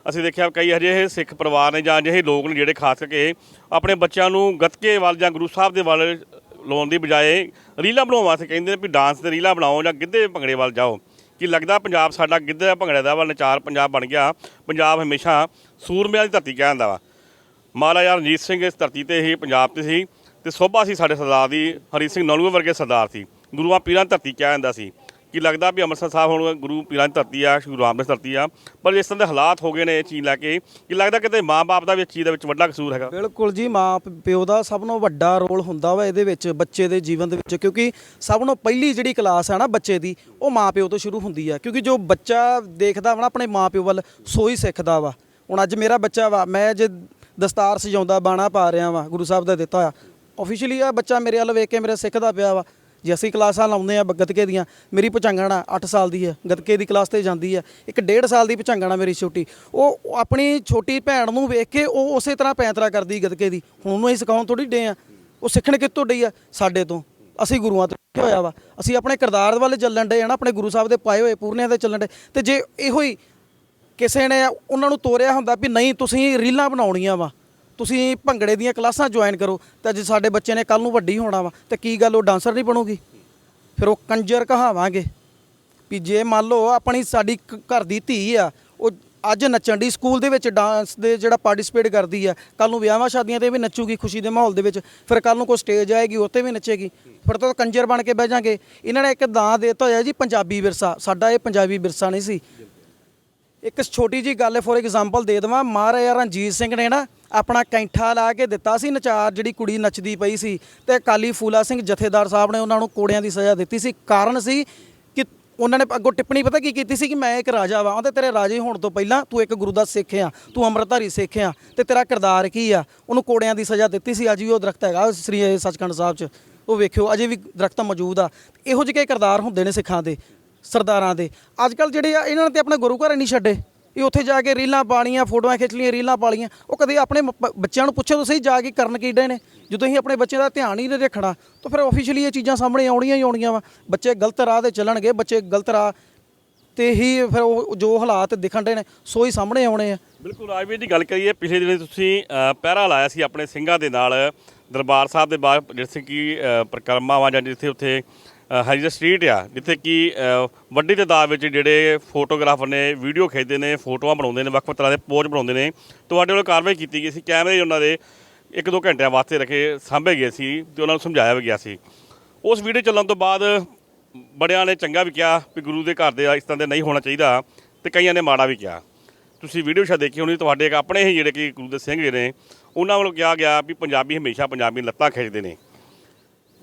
ਅਸੀਂ ਦੇਖਿਆ ਕਈ ਅਜਿਹੇ ਸਿੱਖ ਪਰਿਵਾਰ ਨੇ ਜਾਂ ਅਜਿਹੇ ਲੋਕ ਨੇ ਜਿਹੜੇ ਖਾਸ ਕਰਕੇ ਆਪਣੇ ਬੱਚਿਆਂ ਨੂੰ ਗੱਤਕੇ ਵੱਲ ਜਾਂ ਗੁਰੂ ਸਾਹਿਬ ਦੇ ਵੱਲ ਲਾਉਣ ਦੀ ਬਜਾਏ ਰੀਲਾਂ ਬਣਾਉਣ ਵਾਸਤੇ ਕਹਿੰਦੇ ਨੇ ਵੀ ਡਾਂਸ ਤੇ ਰੀਲਾਂ ਬਣਾਓ ਜਾਂ ਗਿੱਧੇ ਭੰਗੜੇ ਵੱਲ ਜਾਓ। ਕਿ ਲੱਗਦਾ ਪੰਜਾਬ ਸਾਡਾ ਗਿੱਧੇ ਭੰਗੜੇ ਦਾ ਵੱਲ ਨਚਾਰ ਪੰਜਾਬ ਬਣ ਗਿਆ? ਪੰਜਾਬ ਹਮੇਸ਼ਾ ਸੂਰਮਿਆਂ ਦੀ ਧਰਤੀ ਕਹਿੰਦਾ ਵਾ। ਮਹਾਰਾਜਾ ਰਣਜੀਤ ਸਿੰਘ ਇਸ ਧਰਤੀ ਤੇ ਹੀ ਪੰਜਾਬ ਤੇ ਸੀ ਤੇ ਸੋਭਾ ਸੀ ਸਾਡੇ ਸਰਦਾਰ ਦੀ, ਹਰੀ ਸਿੰਘ ਨਲੂਏ ਵਰਗੇ ਸਰਦਾਰ ਸੀ। ਗੁਰੂਆਂ ਪੀਰਾਂ ਦੀ ਧਰਤੀ ਕਿਹਾ ਜਾਂਦਾ ਸੀ। ਕੀ ਲੱਗਦਾ ਵੀ ਅੰਮ੍ਰਿਤਸਰ ਸਾਹਿਬ ਹੁਣ ਗੁਰੂ ਪੀਰਾਂ ਦੀ ਧਰਤੀ ਆ ਗੁਰੂ ਰਾਮ ਧਰਤੀ ਆ, ਪਰ ਇਸ ਤਰ੍ਹਾਂ ਦੇ ਹਾਲਾਤ ਹੋ ਗਏ ਨੇ ਇਹ ਚੀਜ਼ ਲੈ ਕੇ, ਕੀ ਲੱਗਦਾ ਕਿਤੇ ਮਾਂ-ਬਾਪ ਦਾ ਵੀ ਇਸ ਚੀਜ਼ ਦੇ ਵਿੱਚ ਵੱਡਾ ਕਸੂਰ ਹੈਗਾ? ਬਿਲਕੁਲ ਜੀ ਮਾਂ ਪਿਓ ਦਾ ਸਭ ਤੋਂ ਵੱਡਾ ਰੋਲ ਹੁੰਦਾ ਵਾ ਇਹਦੇ ਵਿੱਚ, ਬੱਚੇ ਦੇ ਜੀਵਨ ਦੇ ਵਿੱਚ, ਕਿਉਂਕਿ ਸਭ ਤੋਂ ਪਹਿਲੀ ਜਿਹੜੀ ਕਲਾਸ ਆ ਨਾ ਬੱਚੇ ਦੀ, ਉਹ ਮਾਂ ਪਿਓ ਤੋਂ ਸ਼ੁਰੂ ਹੁੰਦੀ ਆ, ਕਿਉਂਕਿ ਜੋ ਬੱਚਾ ਦੇਖਦਾ ਵਾ ਨਾ ਆਪਣੇ ਮਾਂ ਪਿਓ ਵੱਲ, ਸੋ ਹੀ ਸਿੱਖਦਾ ਵਾ। ਹੁਣ ਅੱਜ ਮੇਰਾ ਬੱਚਾ ਵਾ, ਮੈਂ ਜੇ ਦਸਤਾਰ ਸਜਾਉਂਦਾ, ਬਾਣਾ ਪਾ ਰਿਹਾ ਵਾ, ਗੁਰੂ ਸਾਹਿਬ ਦਾ ਦਿੱਤਾ ਹੋਇਆ। ਆਫੀਸ਼ੀਅਲੀ ਆ ਬੱਚਾ ਮੇਰੇ ਵੱਲ ਵੇਖ ਕੇ ਮੇਰਾ ਸਿੱਖਦਾ ਪਿਆ ਵਾ। ਜੇ ਅਸੀਂ ਕਲਾਸਾਂ ਲਾਉਂਦੇ ਆ ਗੱਤਕੇ ਦੀਆਂ, ਮੇਰੀ ਪਚੰਗਣ ਆ 8 ਸਾਲ ਦੀ ਹੈ, ਗੱਤਕੇ ਦੀ ਕਲਾਸ ਤੇ ਜਾਂਦੀ ਆ ਇੱਕ 1.5 ਸਾਲ ਦੀ ਪਚੰਗਣ ਆ ਮੇਰੀ ਛੋਟੀ। ਉਹ ਆਪਣੀ ਛੋਟੀ ਭੈਣ ਨੂੰ ਵੇਖ ਕੇ ਉਹ ਉਸੇ ਤਰ੍ਹਾਂ ਪੈਂਤਰਾ ਕਰਦੀ ਗੱਤਕੇ ਦੀ। ਹੁਣ ਉਹਨੂੰ ਅਸੀਂ ਸਿਖਾਉਣ ਥੋੜੀ ਡੇ ਆ ਉਹ ਸਿੱਖਣ ਕਿੱਥੋਂ ਡਈ ਆ? ਸਾਡੇ ਤੋਂ। ਅਸੀਂ ਗੁਰੂਆਂ ਤੋਂ ਸਿੱਖਿਆ ਹੋਇਆ ਵਾ। ਅਸੀਂ ਆਪਣੇ ਕਿਰਦਾਰ ਵੱਲ ਚੱਲਣ ਡੇ ਆ ਨਾ, ਆਪਣੇ ਗੁਰੂ ਸਾਹਿਬ ਦੇ ਪਾਏ ਹੋਏ ਪੂਰਨਿਆਂ ਤੇ ਚੱਲਣ ਡੇ ਤੇ ਜੇ ਇਹੋ ਹੀ ਕਿਸੇ ਨੇ ਉਹਨਾਂ ਨੂੰ ਤੋਰਿਆ ਹੁੰਦਾ ਵੀ ਨਹੀਂ, ਤੁਸੀਂ ਰੀਲਾਂ ਬਣਾਉਣੀਆਂ ਵਾ। ਤੁਸੀਂ ਭੰਗੜੇ ਦੀਆਂ ਕਲਾਸਾਂ ਜੁਆਇਨ ਕਰੋ, ਤਾਂ ਜੇ ਸਾਡੇ ਬੱਚੇ ਨੇ ਕੱਲ ਨੂੰ ਵੱਡੀ ਹੋਣਾ ਵਾ, ਤੇ ਕੀ ਗੱਲ ਉਹ ਡਾਂਸਰ ਨਹੀਂ ਬਣੂਗੀ? ਫਿਰ ਉਹ ਕੰਜਰ ਕਹਾਵਾਂਗੇ ਵੀ ਜੇ ਮੰਨ ਲਓ ਆਪਣੀ ਸਾਡੀ ਘਰ ਦੀ ਧੀ ਆ, ਉਹ ਅੱਜ ਨੱਚਣ ਦੀ ਸਕੂਲ ਦੇ ਵਿੱਚ ਡਾਂਸ ਦੇ ਜਿਹੜਾ ਪਾਰਟਿਸਿਪੇਟ ਕਰਦੀ ਆ ਕੱਲ ਨੂੰ ਵਿਆਹਾਂ ਸ਼ਾਦੀਆਂ ਤੇ ਵੀ ਨੱਚੂਗੀ ਖੁਸ਼ੀ ਦੇ ਮਾਹੌਲ ਦੇ ਵਿੱਚ, ਫਿਰ ਕੱਲ ਨੂੰ ਕੋਈ ਸਟੇਜ ਆਏਗੀ ਉੱਤੇ ਵੀ ਨੱਚੇਗੀ, ਫਿਰ ਤਾਂ ਕੰਜਰ ਬਣ ਕੇ ਬਹਿ ਜਾਾਂਗੇ। ਇਹਨਾਂ ਨੇ ਇੱਕ ਦਾਂ ਦੇਤਾ ਹੋਇਆ ਜੀ, ਪੰਜਾਬੀ ਵਿਰਸਾ, ਸਾਡਾ ਇਹ ਪੰਜਾਬੀ ਵਿਰਸਾ ਨਹੀਂ ਸੀ। ਇੱਕ ਛੋਟੀ ਜੀ ਗੱਲ ਫੋਰ ਐਗਜ਼ਾਮਪਲ ਦੇ ਦਵਾਂ, ਮਹਾਰਾਜਾ ਰਣਜੀਤ ਸਿੰਘ ਨੇ ਨਾ ਆਪਣਾ ਕੈਂਠਾ ਲਾ ਕੇ ਦਿੱਤਾ ਸੀ। ਨਚਾਰ ਜਿਹੜੀ ਕੁੜੀ ਨੱਚਦੀ ਪਈ ਸੀ ਤੇ ਅਕਾਲੀ ਫੂਲਾ ਸਿੰਘ ਜਥੇਦਾਰ ਸਾਹਿਬ ਨੇ ਉਹਨਾਂ ਨੂੰ ਕੋੜਿਆਂ ਦੀ ਸਜ਼ਾ ਦਿੱਤੀ ਸੀ। ਕਾਰਨ ਸੀ ਕਿ ਉਹਨਾਂ ਨੇ ਅੱਗੋਂ ਟਿੱਪਣੀ ਪਤਾ ਕੀ ਕੀਤੀ ਸੀ ਕਿ ਮੈਂ ਇੱਕ ਰਾਜਾ ਵਾਂ ਤੇ ਤੇਰੇ ਰਾਜੇ ਹੋਣ ਤੋਂ ਪਹਿਲਾਂ ਤੂੰ ਇੱਕ ਗੁਰੂ ਦਾ ਸਿੱਖ ਆ, ਤੂੰ ਅੰਮ੍ਰਿਤਧਾਰੀ ਸਿੱਖ ਆ ਤੇ ਤੇਰਾ ਕਿਰਦਾਰ ਕੀ ਆ? ਉਹਨੂੰ ਕੋੜਿਆਂ ਦੀ ਸਜ਼ਾ ਦਿੱਤੀ ਸੀ। ਅੱਜ ਵੀ ਉਹ ਦਰਖਤ ਹੈਗਾ ਸ੍ਰੀ ਸੱਚਖੰਡ ਸਾਹਿਬ 'ਚ, ਉਹ ਵੇਖਿਓ, ਅਜੇ ਵੀ ਦਰਖਤ ਮੌਜੂਦ ਆ। ਇਹੋ ਜਿਹੇ ਕਿਰਦਾਰ ਹੁੰਦੇ ਨੇ ਸਿੱਖਾਂ ਦੇ, ਸਰਦਾਰਾਂ ਦੇ। ਅੱਜ ਕੱਲ ਜਿਹੜੇ ਆ, ਇਹਨਾਂ ਨੇ ਤੇ ਆਪਣੇ ਗੁਰੂ ਘਰ ਨਹੀਂ ਛੱਡੇ। ਇਹ ਉੱਥੇ ਜਾ ਕੇ ਰੀਲਾਂ ਪਾਲੀਆਂ ਫੋਟੋਆਂ ਖਿੱਚ ਲਈਆਂ ਰੀਲਾਂ ਪਾਲੀਆਂ ਉਹ ਕਦੇ ਆਪਣੇ ਮ- ਬੱਚਿਆਂ ਨੂੰ ਪੁੱਛੋ ਤੁਸੀਂ ਜਾ ਕੇ ਕਰਨ ਕੀ ਡੇ ਨੇ। ਜਦੋਂ ਅਸੀਂ ਆਪਣੇ ਬੱਚਿਆਂ ਦਾ ਧਿਆਨ ਹੀ ਨਹੀਂ ਰੱਖਣਾ ਤਾਂ ਫਿਰ ਆਫੀਸ਼ੀਅਲੀ ਇਹ ਚੀਜ਼ਾਂ ਸਾਹਮਣੇ ਆਉਣੀਆਂ ਹੀ ਆਉਣੀਆਂ ਵਾ। ਬੱਚੇ ਗਲਤ ਰਾਹ ਤੇ ਚੱਲਣਗੇ ਬੱਚੇ ਗਲਤ ਰਾਹ ਤੇ ਹੀ ਫਿਰ ਉਹ ਜੋ ਹਾਲਾਤ ਦਿਖਣ ਡੇ ਨੇ ਸੋ ਹੀ ਸਾਹਮਣੇ ਆਉਣੇ ਆ। ਬਿਲਕੁਲ ਰਾਜਵੀਰ ਦੀ ਗੱਲ ਕਰੀਏ ਪਿਛਲੇ ਦਿਨ ਤੁਸੀਂ ਅ, ਪਹਿਰਾ ਲਾਇਆ ਸੀ ਆਪਣੇ ਸਿੰਘਾਂ ਦੇ ਨਾਲ। ਦਰਬਾਰ ਸਾਹਿਬ ਦੇ ਬਾਹਰ ਜਿੱਥੇ ਕਿ ਅ, ਪਰਿਕਰਮਾ ਵਾ ਜਾਂ ਜਿੱਥੇ ਉੱਥੇ ਹਾਈਜਰ ਸਟਰੀਟ ਆ, ਜਿੱਥੇ ਕਿ ਵੱਡੀ ਤਾਦਾਦ ਵਿੱਚ ਜਿਹੜੇ ਫੋਟੋਗ੍ਰਾਫਰ ਨੇ, ਵੀਡੀਓ ਖਿੱਚਦੇ ਨੇ, ਫੋਟੋਆਂ ਬਣਾਉਂਦੇ ਨੇ ਵੱਖ-ਵੱਖ ਤਰ੍ਹਾਂ ਦੇ ਪੋਜ਼ ਬਣਾਉਂਦੇ ਨੇ। ਤੁਹਾਡੇ ਵੱਲੋਂ ਕਾਰਵਾਈ ਕੀਤੀ ਗਈ ਸੀ, ਕੈਮਰੇ ਉਹਨਾਂ ਦੇ ਇੱਕ ਦੋ ਘੰਟਿਆਂ ਵਾਸਤੇ ਰੱਖੇ, ਸਾਂਭੇ ਗਏ ਸੀ ਤੇ ਉਹਨਾਂ ਨੂੰ ਸਮਝਾਇਆ ਵੀ ਗਿਆ ਸੀ। ਉਸ ਵੀਡੀਓ ਚੱਲਣ ਤੋਂ ਬਾਅਦ ਬੜਿਆਂ ਨੇ ਚੰਗਾ ਵੀ ਕਿਹਾ ਵੀ ਗੁਰੂ ਦੇ ਘਰ ਦੇ ਇਸ ਤਰ੍ਹਾਂ ਦੇ ਨਹੀਂ ਹੋਣਾ ਚਾਹੀਦਾ ਤੇ ਕਈਆਂ ਨੇ ਮਾੜਾ ਵੀ ਕਿਹਾ। ਤੁਸੀਂ ਵੀਡੀਓ ਸ਼ਾ ਦੇਖੀ ਹੋਣੀ, ਤੁਹਾਡੇ ਇੱਕ ਆਪਣੇ ਹੀ ਜਿਹੜੇ ਕਿ ਗੁਰੂ ਦੇ ਸਿੰਘ ਜਿਹੜੇ ਨੇ, ਉਹਨਾਂ ਵੱਲੋਂ ਕਿਹਾ ਗਿਆ ਵੀ ਪੰਜਾਬੀ ਹਮੇਸ਼ਾ ਪੰਜਾਬੀ ਲੱਤਾਂ ਖਿੱਚਦੇ ਨੇ।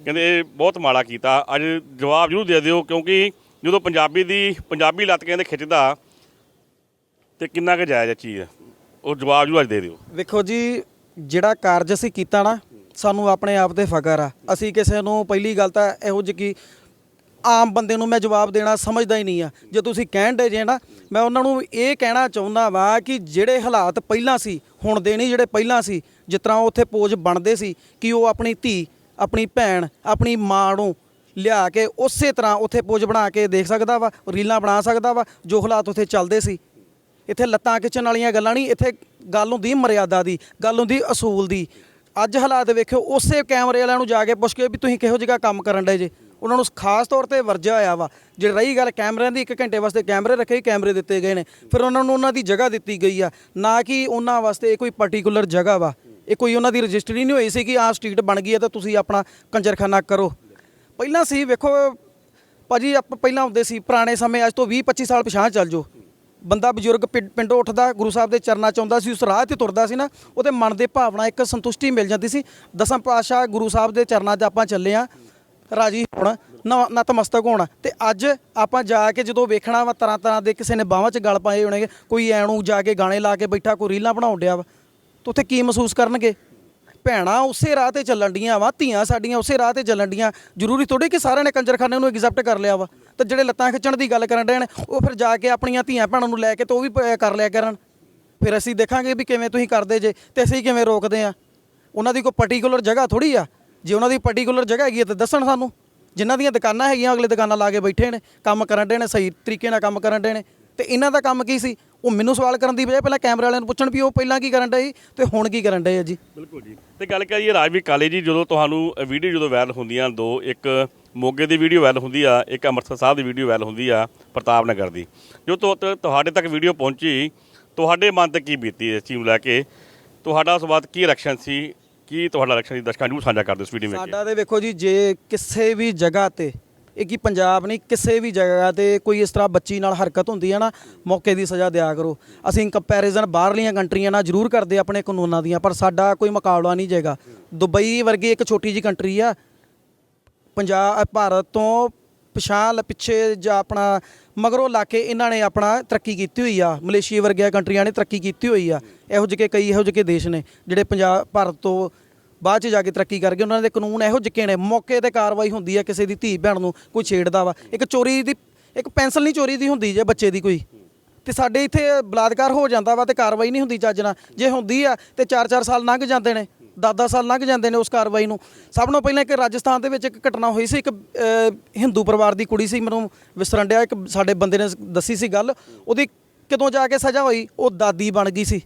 ਕਹਿੰਦੇ ਇਹ ਬਹੁਤ ਮਾੜਾ ਕੀਤਾ। ਅੱਜ ਜਵਾਬ ਜ਼ਰੂਰ ਦੇ ਦਿਓ ਕਿਉਂਕਿ ਜਦੋਂ ਪੰਜਾਬੀ ਦੀ ਪੰਜਾਬੀ ਲੱਤ ਕਹਿੰਦੇ ਖਿੱਚਦਾ ਤੇ ਕਿੰਨਾ ਕੁ ਜਾਇਜ਼ ਹੈ ਚੀਜ਼। ਉਹ ਜਵਾਬ ਜ਼ਰੂਰ ਅੱਜ ਦੇ ਦਿਓ। ਵੇਖੋ ਜੀ, ਜਿਹੜਾ ਕਾਰਜ ਅਸੀਂ ਕੀਤਾ ਨਾ, ਸਾਨੂੰ ਆਪਣੇ ਆਪ ਤੇ ਫਖਰ ਆ। ਅਸੀਂ ਕਿਸੇ ਨੂੰ ਪਹਿਲੀ ਗੱਲ ਤਾਂ ਇਹੋ ਜਿਹੀ ਕਿ ਆਮ ਬੰਦੇ ਨੂੰ ਮੈਂ ਜਵਾਬ ਦੇਣਾ ਸਮਝਦਾ ਹੀ ਨਹੀਂ ਆ। ਜੇ ਤੁਸੀਂ ਕਹਿਣ ਦੇ ਜੇ ਨਾ, ਮੈਂ ਉਹਨਾਂ ਨੂੰ ਇਹ ਕਹਿਣਾ ਚਾਹੁੰਦਾ ਵਾ ਕਿ ਜਿਹੜੇ ਹਾਲਾਤ ਪਹਿਲਾਂ ਸੀ, ਹੁਣ ਦੇ ਨਹੀਂ ਜਿਹੜੇ ਪਹਿਲਾਂ ਸੀ, ਜਿਸ ਤਰ੍ਹਾਂ ਉੱਥੇ ਪੋਜ ਬਣਦੇ ਸੀ ਕਿ ਉਹ ਆਪਣੀ ਧੀ ਆਪਣੀ ਭੈਣ, ਆਪਣੀ ਮਾਂ ਨੂੰ ਲਿਆ ਕੇ ਉਸੇ ਤਰ੍ਹਾਂ ਉੱਥੇ ਪੋਜ ਬਣਾ ਕੇ ਦੇਖ ਸਕਦਾ ਵਾ, ਰੀਲਾਂ ਬਣਾ ਸਕਦਾ ਵਾ, ਜੋ ਹਾਲਾਤ ਉੱਥੇ ਚੱਲਦੇ ਸੀ। ਇੱਥੇ ਲੱਤਾਂ ਖਿੱਚਣ ਵਾਲੀਆਂ ਗੱਲਾਂ ਨਹੀਂ, ਇੱਥੇ ਗੱਲ ਹੁੰਦੀ ਮਰਿਆਦਾ ਦੀ, ਗੱਲ ਹੁੰਦੀ ਅਸੂਲ ਦੀ। ਅੱਜ ਹਾਲਾਤ ਵੇਖਿਓ, ਉਸੇ ਕੈਮਰੇ ਵਾਲਿਆਂ ਨੂੰ ਜਾ ਕੇ ਪੁੱਛ ਕੇ ਵੀ ਤੁਸੀਂ ਕਿਹੋ ਜਿਹਾ ਕੰਮ ਕਰਨ ਡਏ ਜੇ? ਉਹਨਾਂ ਨੂੰ ਖਾਸ ਤੌਰ ਤੇ ਵਰਜਿਆ ਹੋਇਆ ਵਾ। ਜੇ ਰਹੀ ਗੱਲ ਕੈਮਰਿਆਂ ਦੀ 1 ਘੰਟੇ ਵਾਸਤੇ ਕੈਮਰੇ ਰੱਖੇ ਕੈਮਰੇ ਦਿੱਤੇ ਗਏ ਨੇ। ਫਿਰ ਉਹਨਾਂ ਨੂੰ ਉਹਨਾਂ ਦੀ ਜਗ੍ਹਾ ਦਿੱਤੀ ਗਈ ਆ। ਨਾ ਕਿ ਉਹਨਾਂ ਵਾਸਤੇ ਕੋਈ ਪਾਰਟਿਕੂਲਰ ਜਗ੍ਹਾ ਵਾ। ਇਹ ਕੋਈ ਉਹਨਾਂ ਦੀ ਰਜਿਸਟਰੀ ਨਹੀਂ ਹੋਈ ਸੀ ਕਿ ਆਹ ਸਟਰੀਟ ਬਣ ਗਈ ਹੈ ਤਾਂ ਤੁਸੀਂ ਆਪਣਾ ਕੰਜਰਖਾਨਾ ਕਰੋ। ਪਹਿਲਾਂ ਸੀ, ਵੇਖੋ, ਭਾਜੀ ਆਪਾਂ ਪਹਿਲਾਂ ਹੁੰਦੇ ਸੀ, ਪੁਰਾਣੇ ਸਮੇਂ ਅੱਜ ਤੋਂ 20 25 ਸਾਲ ਪਿਛਾਂ ਚੱਲ ਜਾਓ। ਬੰਦਾ ਬਜ਼ੁਰਗ ਪਿੰ- ਪਿੰਡੋਂ ਉੱਠਦਾ, ਗੁਰੂ ਸਾਹਿਬ ਦੇ ਚਰਨਾਂ ਚ ਆਉਂਦਾ ਸੀ, ਉਸ ਰਾਹ ਤੇ ਤੁਰਦਾ ਸੀ ਨਾ, ਉਹਦੇ ਮਨ ਦੇ ਭਾਵਨਾ ਇੱਕ ਸੰਤੁਸ਼ਟੀ ਮਿਲ ਜਾਂਦੀ ਸੀ। ਦਸਮ ਪਾਤਸ਼ਾਹ ਗੁਰੂ ਸਾਹਿਬ ਦੇ ਚਰਨਾਂ 'ਚ ਆਪਾਂ ਚੱਲੇ ਆ, ਰਾਜੀ ਹੋਣਾ ਨ- ਨਤਮਸਤਕ ਹੋਣਾ। ਤੇ ਅੱਜ ਆਪਾਂ ਜਾ ਕੇ ਜਦੋਂ ਵੇਖਣਾ ਵਾ ਤਰ੍ਹਾਂ ਤਰ੍ਹਾਂ ਦੇ ਕਿਸੇ ਨੇ ਬਾਹਾਂ 'ਚ ਗਲ ਪਾਏ ਹੋਣਗੇ, ਕੋਈ ਐਣੂ ਜਾ ਕੇ ਗਾਣੇ ਲਾ ਕੇ ਬੈਠਾ, ਕੋਈ ਰੀਲਾਂ ਬਣਾਉਣ ਡਿਆ ਵਾ। ਤਾਂ ਉੱਥੇ ਕੀ ਮਹਿਸੂਸ ਕਰਨਗੇ? ਭੈਣਾਂ ਉਸੇ ਰਾਹ ਤੇ ਚੱਲਣ ਡੀਆਂ ਵਾ, ਧੀਆਂ ਸਾਡੀਆਂ ਉਸੇ ਰਾਹ ਤੇ ਚੱਲਣ ਡੀਆਂ। ਜ਼ਰੂਰੀ ਥੋੜੀ ਕਿ ਸਾਰਿਆਂ ਨੇ ਕੰਜਰਖਾਨੇ ਨੂੰ ਐਗਜ਼ੈਪਟ ਕਰ ਲਿਆ ਵਾ। ਤੇ ਜਿਹੜੇ ਲੱਤਾਂ ਖਿੱਚਣ ਦੀ ਗੱਲ ਕਰਨ ਡਏ ਨੇ, ਉਹ ਫਿਰ ਜਾ ਕੇ ਆਪਣੀਆਂ ਧੀਆਂ ਭੈਣਾਂ ਨੂੰ ਲੈ ਕੇ ਤੇ ਉਹ ਵੀ ਪ- ਕਰ ਲਿਆ ਕਰਨ। ਫਿਰ ਅਸੀਂ ਦੇਖਾਂਗੇ ਵੀ ਕਿਵੇਂ ਤੁਸੀਂ ਕਰਦੇ ਜੇ ਤੇ ਅਸੀਂ ਕਿਵੇਂ ਰੋਕਦੇ ਆ। ਉਹਨਾਂ ਦੀ ਕੋਈ ਪਾਰਟਿਕੂਲਰ ਜਗ੍ਹਾ ਥੋੜੀ ਆ। ਜੇ ਉਹਨਾਂ ਦੀ ਪਾਰਟਿਕੂਲਰ ਜਗ੍ਹਾ ਹੈਗੀ ਹੈ ਤਾਂ ਦੱਸਣ ਸਾਨੂੰ। ਜਿਨ੍ਹਾਂ ਦੀਆਂ ਦੁਕਾਨਾਂ ਹੈਗੀਆਂ ਅਗਲੇ ਦੁਕਾਨਾਂ ਲਾ ਕੇ ਬੈਠੇ ਨੇ, ਕੰਮ ਕਰਨ ਡੇ ਨੇ, ਸਹੀ ਤਰੀਕੇ ਨਾਲ ਕੰਮ ਕਰਨ ਡੇ ਨੇ। ਤੇ ਇਹਨਾਂ ਦਾ ਕੰਮ ਕੀ ਸੀ? ਉਹ ਮੈਨੂੰ ਸਵਾਲ ਕਰਨ ਦੀ ਬਜਾਏ ਪਹਿਲਾਂ ਕੈਮਰੇ ਵਾਲਿਆਂ ਨੂੰ ਪੁੱਛਣ ਵੀ ਉਹ ਪਹਿਲਾਂ ਕੀ ਕਰਨ ਡੇ ਤੇ ਹੁਣ ਕੀ ਕਰਨ ਡੇ ਆ ਜੀ। ਬਿਲਕੁਲ ਜੀ। ਤੇ ਗੱਲ ਕਰੀਏ ਰਾਜਵੀਰ ਕਾਲੇ ਜੀ ਜਦੋਂ ਤੁਹਾਨੂੰ ਵੀਡੀਓ ਜਦੋਂ ਵਾਇਰਲ ਹੁੰਦੀਆਂ ਦੋ ਇੱਕ ਮੋਗੇ ਦੀ ਵੀਡੀਓ ਵਾਇਰਲ ਹੁੰਦੀ ਆ ਇੱਕ ਅੰਮ੍ਰਿਤਸਰ ਸਾਹਿਬ ਦੀ ਵੀਡੀਓ ਵਾਇਰਲ ਹੁੰਦੀ ਆ ਪ੍ਰਤਾਪ ਨਗਰ ਦੀ। ਜੋ ਤੁ- ਤੁ- ਤੁਹਾਡੇ ਤੱਕ ਵੀਡੀਓ ਪਹੁੰਚੀ ਤੁਹਾਡੇ ਮਨ ਤੇ ਕੀ ਬੀਤੀ ਇਸ ਚੀਜ਼ ਨੂੰ ਲੈ ਕੇ? ਤੁਹਾਡਾ ਉਸ ਬਾਅਦ ਕੀ ਰਿਐਕਸ਼ਨ ਸੀ? ਕੀ ਤੁਹਾਡਾ ਰਿਐਕਸ਼ਨ ਸੀ? ਦਰਸ਼ਕਾਂ ਨੂੰ ਸਾਂਝਾ ਕਰ ਦਿਓ ਇਸ ਵੀਡੀਓ ਵਿੱਚ ਸਾਡਾ ਤੇ ਵੇਖੋ ਜੀ ਜੇ ਕਿਸੇ ਵੀ ਜਗ੍ਹਾ ਤੇ ਇਹ ਕੀ ਪੰਜਾਬ ਨਹੀਂ, ਕਿਸੇ ਵੀ ਜਗ੍ਹਾ ਤੇ ਕੋਈ ਇਸ ਤਰ੍ਹਾਂ ਬੱਚੀ ਨਾਲ ਹਰਕਤ ਹੁੰਦੀ ਹੈ ਨਾ, ਮੌਕੇ ਦੀ ਸਜ਼ਾ ਦਿਆ ਕਰੋ। ਅਸੀਂ ਕੰਪੈਰੀਜ਼ਨ ਬਾਹਰਲੀਆਂ ਕੰਟਰੀਆਂ ਨਾਲ ਜ਼ਰੂਰ ਕਰਦੇ ਆਪਣੇ ਕਾਨੂੰਨਾਂ ਦੀਆਂ, ਪਰ ਸਾਡਾ ਕੋਈ ਮੁਕਾਬਲਾ ਨਹੀਂ ਜੇਗਾ। ਦੁਬਈ ਵਰਗੀ ਇੱਕ ਛੋਟੀ ਜੀ ਕੰਟਰੀ ਆ, ਪੰਜਾਬ ਭਾਰਤ ਤੋਂ ਪਛਾਣ ਪਿੱਛੇ ਜਾਂ ਆਪਣਾ ਮਗਰੋਂ ਲਾ ਕੇ ਇਹਨਾਂ ਨੇ ਆਪਣਾ ਤਰੱਕੀ ਕੀਤੀ ਹੋਈ ਆ, ਮਲੇਸ਼ੀਆ ਵਰਗੀਆਂ ਕੰਟਰੀਆਂ ਨੇ ਤਰੱਕੀ ਕੀਤੀ ਹੋਈ ਆ। ਇਹੋ ਜਿਹੇ ਕਈ, ਇਹੋ ਜਿਹੇ ਦੇਸ਼ ਨੇ ਜਿਹੜੇ ਪੰਜਾਬ, ਭਾਰਤ ਤੋਂ ਬਾਅਦ ਚ ਜਾ ਕੇ ਤਰੱਕੀ ਕਰ ਗਏ ਉਹਨਾਂ ਦੇ ਕਾਨੂੰਨ ਇਹੋ ਜਿਹੇ ਨੇ ਮੌਕੇ ਤੇ ਕਾਰਵਾਈ ਹੁੰਦੀ ਹੈ ਕਿਸੇ ਦੀ ਧੀ ਭੈਣ ਨੂੰ ਕੋਈ ਛੇੜਦਾ ਵਾ। ਇੱਕ ਚੋਰੀ ਦੀ, ਇੱਕ ਪੈਨਸਲ ਨਹੀਂ ਚੋਰੀ ਦੀ ਹੁੰਦੀ ਜੇ ਬੱਚੇ ਦੀ ਕੋਈ। ਤੇ ਸਾਡੇ ਇੱਥੇ ਬਲਾਤਕਾਰ ਹੋ ਜਾਂਦਾ ਵਾ ਤੇ ਕਾਰਵਾਈ ਨਹੀਂ ਹੁੰਦੀ ਚੱਜ ਨਾਲ। ਜੇ ਹੁੰਦੀ ਆ ਤੇ 4-4 ਸਾਲ ਲੰਘ ਜਾਂਦੇ ਨੇ 10-10 ਸਾਲ ਲੰਘ ਜਾਂਦੇ ਨੇ ਉਸ ਕਾਰਵਾਈ ਨੂੰ। ਸਭ ਤੋਂ ਪਹਿਲਾਂ ਇੱਕ ਰਾਜਸਥਾਨ ਦੇ ਵਿੱਚ ਇੱਕ ਘਟਨਾ ਹੋਈ ਸੀ, ਇੱਕ ਹਿੰਦੂ ਪਰਿਵਾਰ ਦੀ ਕੁੜੀ ਸੀ, ਮੈਨੂੰ ਵਿਸਰੰਡਿਆ ਇੱਕ ਸਾਡੇ ਬੰਦੇ ਨੇ ਦੱਸੀ ਸੀ ਗੱਲ। ਉਹਦੀ ਕਿਦੋਂ ਜਾ ਕੇ ਸਜ਼ਾ ਹੋਈ, ਉਹ ਦਾਦੀ ਬਣ ਗਈ ਸੀ।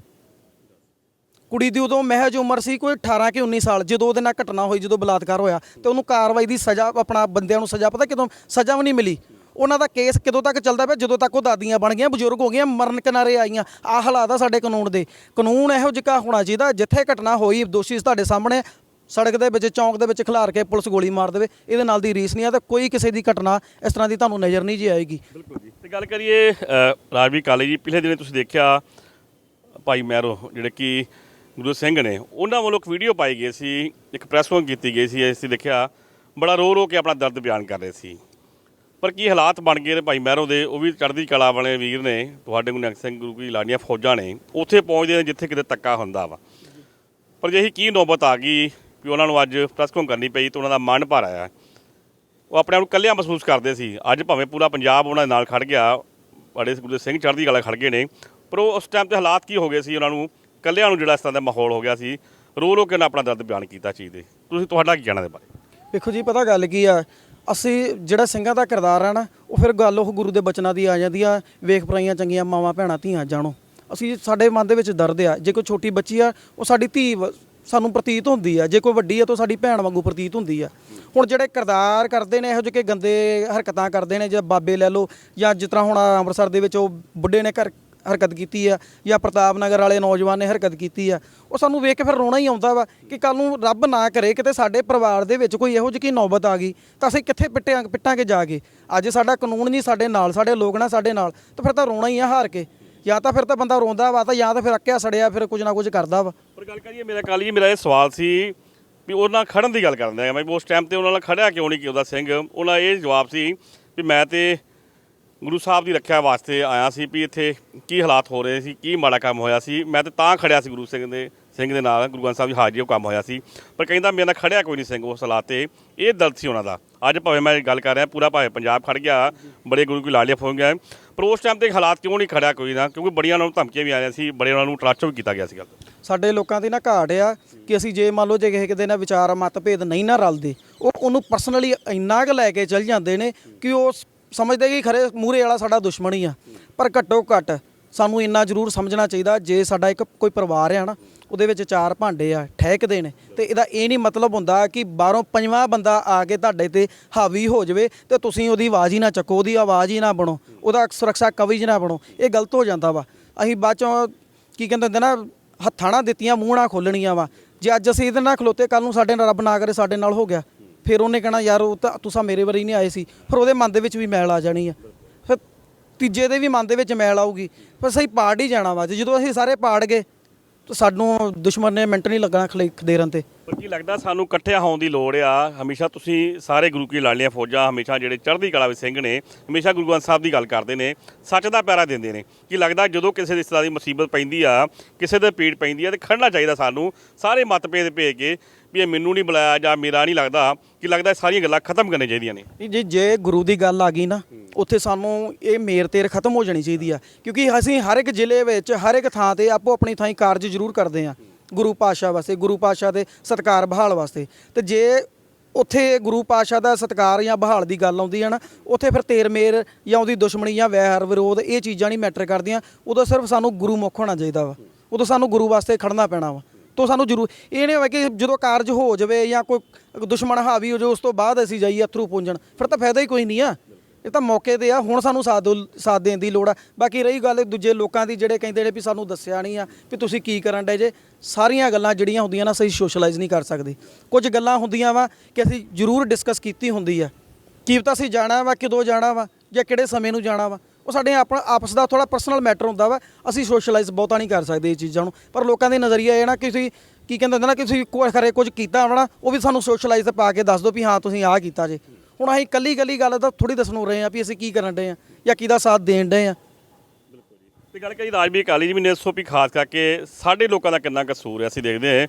ਕੁੜੀ ਦੀ ਉਦੋਂ ਮਹਿਜ ਉਮਰ ਸੀ, ਕੋਈ 18 ਕਿ 19 ਸਾਲ, ਜਦੋਂ ਉਹਦੇ ਨਾਲ ਘਟਨਾ ਹੋਈ, ਜਦੋਂ ਬਲਾਤਕਾਰ ਹੋਇਆ, ਤੇ ਉਹਨੂੰ ਕਾਰਵਾਈ ਦੀ ਸਜ਼ਾ, ਆਪਣਾ ਬੰਦਿਆਂ ਨੂੰ ਸਜ਼ਾ, ਪਤਾ ਕਿਦੋਂ, ਸਜ਼ਾ ਵੀ ਨਹੀਂ ਮਿਲੀ। ਉਹਨਾਂ ਦਾ ਕੇਸ ਕਦੋਂ ਤੱਕ ਚੱਲਦਾ ਪਿਆ? ਜਦੋਂ ਤੱਕ ਉਹ ਦਾਦੀਆਂ ਬਣ ਗਈਆਂ, ਬਜ਼ੁਰਗ ਹੋ ਗਈਆਂ, ਮਰਨ ਕਿਨਾਰੇ ਆਈਆਂ। ਆਹ ਹਾਲਾਤ ਆ ਸਾਡੇ ਕਾਨੂੰਨ ਦੇ। ਕਾਨੂੰਨ ਇਹੋ ਜਿਹਾ ਹੋਣਾ ਚਾਹੀਦਾ, ਜਿੱਥੇ ਘਟਨਾ ਹੋਈ, ਦੋਸ਼ੀ ਤੁਹਾਡੇ ਸਾਹਮਣੇ ਸੜਕ ਦੇ ਵਿੱਚ, ਚੌਂਕ ਦੇ ਵਿੱਚ ਖਿਲਾਰ ਕੇ ਪੁਲਿਸ ਗੋਲੀ ਮਾਰ ਦੇਵੇ, ਇਹਦੇ ਨਾਲ ਦੀ ਰੀਸ ਨਹੀਂ ਆ ਤੇ ਕੋਈ ਕਿਸੇ ਦੀ ਘਟਨਾ ਇਸ ਤਰ੍ਹਾਂ ਦੀ ਤੁਹਾਨੂੰ ਨਜ਼ਰ ਨਹੀਂ ਜੀ ਆਏਗੀ। ਬਿਲਕੁਲ ਜੀ। ਤੇ ਗੱਲ ਕਰੀਏ ਰਾਜਵੀ ਕਾਲੇ ਜੀ, ਪਿਛਲੇ ਦਿਨੇ ਤੁਸੀਂ ਦੇਖਿਆ ਭਾਈ ਮਹਿਰੋ, ਜਿਹੜੇ ਕਿ ਗੁਰੂ ਸਿੰਘ ਨੇ। ਉਹਨਾਂ ਵੱਲੋਂ ਇੱਕ ਵੀਡੀਓ ਪਾਈ ਗਈ ਸੀ, ਇੱਕ ਪ੍ਰੈਸ ਕਾਨਫਰੰਸ ਕੀਤੀ ਗਈ ਸੀ, ਅਸੀਂ ਦੇਖਿਆ ਬੜਾ ਰੋ ਰੋ ਕੇ ਆਪਣਾ ਦਰਦ ਬਿਆਨ ਕਰ ਰਹੇ ਸੀ। ਪਰ ਕੀ ਹਾਲਾਤ ਬਣ ਗਏ ਨੇ ਭਾਈ ਮਹਿਰੋ ਦੇ? ਉਹ ਵੀ ਚੜ੍ਹਦੀ ਕਲਾ ਵਾਲੇ ਵੀਰ ਨੇ, ਤੁਹਾਡੇ ਗੁਰੂ ਨਾਨਕ ਸਿੰਘ ਗੁਰੂ ਕੀ ਲਾਣੀਆਂ ਫੌਜਾਂ ਨੇ, ਉੱਥੇ ਪਹੁੰਚਦੇ ਨੇ ਜਿੱਥੇ ਕਿਤੇ ਤੱਕਾ ਹੁੰਦਾ ਵਾ। ਪਰ ਜੇ ਕੀ ਨੌਬਤ ਆ ਗਈ ਕਿ ਉਹਨਾਂ ਨੂੰ ਅੱਜ ਪ੍ਰੈਸ ਕਾਨਫਰੰਸ ਕਰਨੀ ਪਈ ਤਾਂ ਉਹਨਾਂ ਦਾ ਮਨ ਭਰ ਆਇਆ ਉਹ ਆਪਣੇ ਆਪ ਨੂੰ ਇਕੱਲਿਆਂ ਮਹਿਸੂਸ ਕਰਦੇ ਸੀ। ਅੱਜ ਭਾਵੇਂ ਪੂਰਾ ਪੰਜਾਬ ਉਹਨਾਂ ਦੇ ਨਾਲ ਖੜ ਗਿਆ ਬੜੇ ਗੁਰੂ ਸਿੰਘ ਚੜ੍ਹਦੀ ਕਲਾ ਖੜ ਗਏ ਨੇ, ਪਰ ਉਹ ਉਸ ਟਾਈਮ ਤੇ ਹਾਲਾਤ ਕੀ ਹੋ ਗਏ ਸੀ ਉਹਨਾਂ ਨੂੰ? ਇਕੱਲਿਆਂ ਨੂੰ ਜਿਹੜਾ ਇਸ ਤਰ੍ਹਾਂ ਦਾ ਮਾਹੌਲ ਹੋ ਗਿਆ ਸੀ, ਰੋ ਰੋ ਕੇ ਉਹਨਾਂ ਆਪਣਾ ਦਰਦ ਬਿਆਨ ਕੀਤਾ ਚੀਜ਼ ਦੇ। ਤੁਸੀਂ ਤੁਹਾਡਾ ਕੀ ਕਹਿਣਾ ਦੇ ਬਾਰੇ? ਵੇਖੋ ਜੀ, ਪਤਾ ਗੱਲ ਕੀ ਆ? ਅਸੀਂ ਜਿਹੜਾ ਸਿੰਘਾਂ ਦਾ ਕਿਰਦਾਰ ਆ ਨਾ, ਉਹ ਫਿਰ ਗੱਲ ਉਹ ਗੁਰੂ ਦੇ ਬਚਨਾਂ ਦੀ ਆ ਜਾਂਦੀ ਆ। ਵੇਖ ਪਰਾਈਆਂ, ਚੰਗੀਆਂ ਮਾਵਾਂ, ਭੈਣਾਂ, ਧੀਆਂ, ਜਾਣੋ। ਅਸੀਂ ਸਾਡੇ ਮਨ ਦੇ ਵਿੱਚ ਦਰਦ ਆ। ਜੇ ਕੋਈ ਛੋਟੀ ਬੱਚੀ ਆ, ਉਹ ਸਾਡੀ ਧੀ ਸਾਨੂੰ ਪ੍ਰਤੀਤ ਹੁੰਦੀ ਆ। ਜੇ ਕੋਈ ਵੱਡੀ ਆ, ਤਾਂ ਉਹ ਸਾਡੀ ਭੈਣ ਵਾਂਗੂ ਪ੍ਰਤੀਤ ਹੁੰਦੀ ਆ। ਹੁਣ ਜਿਹੜੇ ਕਿਰਦਾਰ ਕਰਦੇ ਨੇ, ਇਹੋ ਜਿਹੇ ਕਿ ਗੰਦੇ ਹਰਕਤਾਂ ਕਰਦੇ ਨੇ, ਜਾਂ ਬਾਬੇ ਲੈ ਲਓ, ਜਾਂ ਜਿਸ ਤਰ੍ਹਾਂ ਹੁਣ ਅੰਮ੍ਰਿਤਸਰ ਦੇ ਵਿੱਚ ਉਹ ਬੁੱਢੇ ਨੇ ਘਰ ਹਰਕਤ ਕੀਤੀ ਆ ਜਾਂ ਪ੍ਰਤਾਪ ਨਗਰ ਵਾਲੇ ਨੌਜਵਾਨ ਨੇ ਹਰਕਤ ਕੀਤੀ ਆ, ਉਹ ਸਾਨੂੰ ਵੇਖ ਕੇ ਫਿਰ ਰੋਣਾ ਹੀ ਆਉਂਦਾ ਵਾ ਕਿ ਕੱਲ ਨੂੰ ਰੱਬ ਨਾ ਕਰੇ ਕਿਤੇ ਸਾਡੇ ਪਰਿਵਾਰ ਦੇ ਵਿੱਚ ਕੋਈ ਇਹੋ ਜਿਹੀ ਕੀ ਨੌਬਤ ਆ ਗਈ, ਤਾਂ ਅਸੀਂ ਕਿੱਥੇ ਪਿੱਟਿਆਂ, ਪਿੱਟਾਂਗੇ ਜਾ ਕੇ? ਅੱਜ ਸਾਡਾ ਕਾਨੂੰਨ ਨਹੀਂ ਸਾਡੇ ਨਾਲ, ਸਾਡੇ ਲੋਕ ਨਾ ਸਾਡੇ ਨਾਲ, ਤਾਂ ਫਿਰ ਤਾਂ ਰੋਣਾ ਹੀ ਆ ਹਾਰ ਕੇ। ਜਾਂ ਤਾਂ ਫਿਰ ਤਾਂ ਬੰਦਾ ਰੋਂਦਾ ਵਾ ਤਾਂ ਜਾਂ ਤਾਂ ਫਿਰ ਅੱਕਿਆ ਸੜਿਆ, ਫਿਰ ਕੁਝ ਨਾ ਕੁਝ ਕਰਦਾ ਵਾ। ਪਰ ਗੱਲ ਕਰੀਏ, ਮੇਰਾ ਕੱਲ ਜੀ ਮੇਰਾ ਇਹ ਸਵਾਲ ਸੀ ਵੀ ਉਹਨਾਂ ਨਾਲ ਖੜਨ ਦੀ ਗੱਲ ਕਰਦੇ ਆ। ਮੈਂ ਉਸ ਟਾਈਮ ਤੇ ਉਹਨਾਂ ਨਾਲ ਖੜਿਆ ਕਿਉਂ ਨਹੀਂ ਕਿਉਂਦਾ ਸਿੰਘ? ਉਹਨਾਂ ਇਹ ਜਵਾਬ ਸੀ ਵੀ ਮੈਂ ਤੇ ਗੁਰੂ ਸਾਹਿਬ ਦੀ ਰੱਖਿਆ ਵਾਸਤੇ ਆਇਆ ਸੀ ਵੀ ਇੱਥੇ ਕੀ ਹਾਲਾਤ ਹੋ ਰਹੇ ਸੀ, ਕੀ ਮਾੜਾ ਕੰਮ ਹੋਇਆ ਸੀ। ਮੈਂ ਤੇ ਤਾਂ ਖੜਿਆ ਸੀ ਗੁਰੂ ਸਿੰਘ ਦੇ ਸਿੰਘ ਦੇ ਨਾਲ, ਗੁਰੂ ਗ੍ਰੰਥ ਸਾਹਿਬ ਦੀ ਹਾਜ਼ਰੀ ਉਹ ਕੰਮ ਹੋਇਆ ਸੀ। ਪਰ ਕਹਿੰਦਾ ਮੇਰੇ ਨਾਲ ਖੜਿਆ ਕੋਈ ਨਹੀਂ ਸਿੰਘ ਉਸ ਹਾਲਾਤ ਤੇ, ਇਹ ਦਰਦ ਸੀ ਉਹਨਾਂ ਦਾ। ਅੱਜ ਭਾਵੇਂ ਮੈਂ ਗੱਲ ਕਰ ਰਿਹਾ, ਪੂਰਾ ਭਾਵੇਂ ਪੰਜਾਬ ਖੜ ਗਿਆ, ਬੜੇ ਗੁਰੂ ਕੀ ਲਾਲੀਆਂ ਹੋ ਗਿਆ। ਪਰ ਉਸ ਟਾਈਮ ਤੇ ਹਾਲਾਤ ਕਿਉਂ ਨਹੀਂ ਖੜਿਆ ਕੋਈ ਨਾ, ਕਿਉਂਕਿ ਬੜੀਆਂ ਉਹਨਾਂ ਨੂੰ ਧਮਕੀਆਂ ਵੀ ਆ ਰਹੀਆਂ ਸੀ, ਬੜੇ ਉਹਨਾਂ ਨੂੰ ਟਰਾਚੋ ਵੀ ਕੀਤਾ ਗਿਆ ਸੀ ਗੱਲ ਸਾਡੇ ਲੋਕਾਂ ਦੀ ਨਾ ਘਾਟ ਆ ਕਿ ਅਸੀਂ ਜੇ ਮੰਨ ਲਓ ਜੇ ਕਿਸੇ ਕਿਤੇ ਨਾਲ ਵਿਚਾਰ ਮਤਭੇਦ ਨਹੀਂ ਨਾ ਰਲਦੇ, ਉਹ ਉਹਨੂੰ ਪਰਸਨਲੀ ਇੰਨਾ ਕੁ ਲੈ ਕੇ ਚੱਲ ਜਾਂਦੇ ਨੇ ਕਿ ਉਹ ਸਮਝਦੇ ਕਿ ਖਰੇ ਮੂਰੇ ਵਾਲਾ ਸਾਡਾ ਦੁਸ਼ਮਣ ਹੀ ਆ, ਪਰ ਘੱਟੋ ਘੱਟ ਸਾਨੂੰ ਇੰਨਾ ਜ਼ਰੂਰ ਸਮਝਣਾ ਚਾਹੀਦਾ, ਜੇ ਸਾਡਾ ਇੱਕ ਕੋਈ ਪਰਿਵਾਰ ਆ ਨਾ, ਉਹਦੇ ਵਿੱਚ ਚਾਰ ਭਾਂਡੇ ਆ, ਠਹਿਕਦੇ ਨੇ, ਤੇ ਇਹਦਾ ਇਹ ਨਹੀਂ ਮਤਲਬ ਹੁੰਦਾ ਕਿ ਬਾਹਰੋਂ ਪੰਜਵਾਂ ਬੰਦਾ ਆ ਕੇ ਤੁਹਾਡੇ ਤੇ ਹਾਵੀ ਹੋ ਜਾਵੇ ਤੇ ਤੁਸੀਂ ਉਹਦੀ ਆਵਾਜ਼ ਹੀ ਨਾ ਚੱਕੋ, ਉਹਦੀ ਆਵਾਜ਼ ਹੀ ਨਾ ਬਣੋ, ਉਹਦਾ ਸੁਰੱਖਿਆ ਕਵਚ ਨਾ ਬਣੋ, ਇਹ ਗਲਤ ਹੋ ਜਾਂਦਾ ਵਾ। ਅਸੀਂ ਬਾਅਦ ਚੋਂ ਕੀ ਕਹਿੰਦੇ ਹੁੰਦੇ ਨਾ, ਹੱਥਾਂ ਨਾਲ ਦਿੱਤੀਆਂ, ਮੂੰਹ ਨਾਲ ਖੋਲਣੀਆਂ ਵਾ। ਜੇ ਅੱਜ ਅਸੀਂ ਇਹਦੇ ਨਾਲ ਖਲੋਤੇ ਕੱਲ ਨੂੰ ਸਾਡੇ ਨਾਲ ਰੱਬ ਨਾ ਕਰੇ, ਸਾਡੇ ਨਾਲ ਹੋ ਗਿਆ। ਫਿਰ ਉਹਨੇ ਕਹਿਣਾ, ਯਾਰ, ਉਹ ਤਾਂ ਤੁਸੀਂ ਮੇਰੇ ਵਾਰੀ ਨਹੀਂ ਆਏ ਸੀ। ਫਿਰ ਉਹਦੇ ਮਨ ਦੇ ਵਿੱਚ ਵੀ ਮੈਲ ਆ ਜਾਣੀ ਆ। ਫਿਰ ਤੀਜੇ ਦੇ ਵੀ ਮਨ ਦੇ ਵਿੱਚ ਮੈਲ ਆਊਗੀ। ਪਰ ਸਹੀ ਪਾੜ ਹੀ ਜਾਣਾ ਵਾ। ਤੇ ਜਦੋਂ ਅਸੀਂ ਸਾਰੇ ਪਾੜ ਗਏ, ਤਾਂ ਸਾਨੂੰ ਦੁਸ਼ਮਣ ਨੇ ਮਿੰਟ ਨਹੀਂ ਲੱਗਣਾ ਖਲੇ ਖਦੇਰਨ ਤੇ। ਪਰ ਕੀ ਲੱਗਦਾ ਸਾਨੂੰ ਇਕੱਠਿਆਂ ਹੋਣ ਦੀ ਲੋੜ ਆ? ਹਮੇਸ਼ਾ ਤੁਸੀਂ ਸਾਰੇ ਗੁਰੂ ਕੀ ਲਾਲੀਆਂ ਫੌਜਾਂ, ਹਮੇਸ਼ਾ ਜਿਹੜੇ ਚੜ੍ਹਦੀ ਕਲਾ ਵਿੱਚ ਸਿੰਘ ਨੇ, ਹਮੇਸ਼ਾ ਗੁਰੂ ਗ੍ਰੰਥ ਸਾਹਿਬ ਦੀ ਗੱਲ ਕਰਦੇ ਨੇ, ਸੱਚ ਦਾ ਪਿਆਰਾ ਦਿੰਦੇ ਨੇ। ਕੀ ਲੱਗਦਾ ਜਦੋਂ ਕਿਸੇ ਰਿਸ਼ਤੇਦਾਰ ਦੀ ਮੁਸੀਬਤ ਪੈਂਦੀ ਆ, ਕਿਸੇ ਦੇ ਪੀੜ ਪੈਂਦੀ ਆ, ਤੇ ਖੜਨਾ ਚਾਹੀਦਾ ਸਾਨੂੰ। ਸਾਰੇ ਮਤਭੇਦ ਭੇਜ ਕੇ ਵੀ ਇਹ ਮੈਨੂੰ ਨਹੀਂ ਬੁਲਾਇਆ ਜਾਂ ਮੇਰਾ ਨਹੀਂ ਲੱਗਦਾ ਕੀ ਲੱਗਦਾ ਸਾਰੀਆਂ ਗੱਲਾਂ ਖਤਮ ਕਰਨੀਆਂ ਚਾਹੀਦੀਆਂ ਨੇ। ਨਹੀਂ, ਜੇ ਜੇ ਗੁਰੂ ਦੀ ਗੱਲ ਆ ਗਈ ਨਾ ਉੱਥੇ ਸਾਨੂੰ ਇਹ ਮੇਰ ਤੇਰ ਖਤਮ ਹੋ ਜਾਣੀ ਚਾਹੀਦੀ ਆ। ਕਿਉਂਕਿ ਅਸੀਂ ਹਰ ਇੱਕ ਜ਼ਿਲ੍ਹੇ ਵਿੱਚ ਹਰ ਇੱਕ ਥਾਂ ਤੇ ਆਪੋ ਆਪਣੀ ਥਾਂ ਕਾਰਜ ਜ਼ਰੂਰ ਕਰਦੇ ਆ ਗੁਰੂ ਪਾਤਸ਼ਾਹ ਵਾਸਤੇ ਗੁਰੂ ਪਾਤਸ਼ਾਹ ਦੇ ਸਤਕਾਰ ਬਹਾਲ ਵਾਸਤੇ। ਤੇ ਜੇ ਉੱਥੇ ਗੁਰੂ ਪਾਤਸ਼ਾਹ ਦਾ ਸਤਕਾਰ ਜਾਂ ਬਹਾਲ ਦੀ ਗੱਲ ਆਉਂਦੀ ਹੈ ਨਾ ਉੱਥੇ ਫਿਰ ਤੇਰ ਮੇਰ ਜਾਂ ਉਹਦੀ ਦੁਸ਼ਮਣੀ ਜਾਂ ਵੈਰ ਵਿਰੋਧ ਇਹ ਚੀਜ਼ਾਂ ਨਹੀਂ ਮੈਟਰ ਕਰਦੀਆਂ। ਉਦੋਂ ਸਿਰਫ ਸਾਨੂੰ ਗੁਰੂ ਮੁਖ ਹੋਣਾ ਚਾਹੀਦਾ ਵਾ। ਉਦੋਂ ਸਾਨੂੰ ਗੁਰੂ ਵਾਸਤੇ ਖੜਨਾ ਪੈਣਾ ਵਾ। ਤੋਂ ਸਾਨੂੰ ਜ਼ਰੂਰ, ਇਹ ਨਹੀਂ ਹੋਵੇ ਕਿ ਜਦੋਂ ਕਾਰਜ ਹੋ ਜਾਵੇ ਜਾਂ ਕੋਈ ਦੁਸ਼ਮਣ ਹਾਵੀ ਹੋ ਜਾਵੇ, ਉਸ ਤੋਂ ਬਾਅਦ ਅਸੀਂ ਜਾਈਏ ਅਥਰੂ ਪੁੰਜਣ। ਫਿਰ ਤਾਂ ਫਾਇਦਾ ਹੀ ਕੋਈ ਨਹੀਂ ਆ। ਇਹ ਤਾਂ ਮੌਕੇ ਤੇ ਆ, ਹੁਣ ਸਾਨੂੰ ਸਾਥ ਸਾਥ ਦੇਣ ਦੀ ਲੋੜ ਆ। ਬਾਕੀ ਰਹੀ ਗੱਲ ਦੂਜੇ ਲੋਕਾਂ ਦੀ, ਜਿਹੜੇ ਕਹਿੰਦੇ ਨੇ ਵੀ ਸਾਨੂੰ ਦੱਸਿਆ ਨਹੀਂ ਆ ਵੀ ਤੁਸੀਂ ਕੀ ਕਰਨ ਡੇ ਜੇ। ਸਾਰੀਆਂ ਗੱਲਾਂ ਜਿਹੜੀਆਂ ਹੁੰਦੀਆਂ ਨਾ ਸਹੀ ਸੋਸ਼ਲਾਈਜ਼ ਨਹੀਂ ਕਰ ਸਕਦੇ। ਕੁਝ ਗੱਲਾਂ ਹੁੰਦੀਆਂ ਵਾ ਕਿ ਅਸੀਂ ਜ਼ਰੂਰ ਡਿਸਕਸ ਕੀਤੀ ਹੁੰਦੀ ਆ। ਕੀ ਪਤਾ ਅਸੀਂ ਜਾਣਾ ਵਾ, ਕਿਦੋਂ ਜਾਣਾ ਵਾ, ਜਾਂ ਕਿਹੜੇ ਸਮੇਂ ਨੂੰ ਜਾਣਾ ਵਾ। ਉਹ ਸਾਡੇ ਆਪਣਾ ਆਪਸ ਦਾ ਥੋੜਾ ਪਰਸਨਲ ਮੈਟਰ ਹੁੰਦਾ ਵਾ। ਅਸੀਂ ਸੋਸ਼ਲਾਈਜ਼ ਬਹੁਤਾ ਨਹੀਂ ਕਰ ਸਕਦੇ ਇਹ ਚੀਜ਼ਾਂ ਨੂੰ। ਪਰ ਲੋਕਾਂ ਦੇ ਨਜ਼ਰੀਆ ਇਹ ਨਾ ਕਿ ਤੁਸੀਂ ਕੀ ਕਹਿੰਦੇ ਹੁੰਦੇ ਨਾ ਕਿ ਤੁਸੀਂ ਕੋਈ ਖਰੇ ਕੁਝ ਕੀਤਾ ਹੋਣਾ, ਉਹ ਵੀ ਸਾਨੂੰ ਸੋਸ਼ਲਾਈਜ਼ ਪਾ ਕੇ ਦੱਸ ਦਿਓ ਵੀ ਹਾਂ, ਤੁਸੀਂ ਆਹ ਕੀਤਾ ਜੇ। ਹੁਣ ਅਸੀਂ ਕੱਲੀ ਕੱਲੀ ਗੱਲ ਤਾਂ ਥੋੜੀ ਦੱਸਣ ਨੂੰ ਰਹੇ ਆ ਵੀ ਅਸੀਂ ਕੀ ਕਰਨ ਡਏ ਆ ਜਾਂ ਕਿਹਦਾ ਸਾਥ ਦੇਣ ਡਏ ਆ ਤੇ ਗੱਲ ਕਰੀ ਰਾਜਵੀਰ ਕਾਲੀ ਜੀ ਵੀ ਨੇ ਸੋ ਵੀ ਖਾਸ ਕਰਕੇ ਸਾਡੇ ਲੋਕਾਂ ਦਾ ਕਿੰਨਾ ਕਸੂਰ ਹੈ, ਅਸੀਂ ਦੇਖਦੇ ਹਾਂ।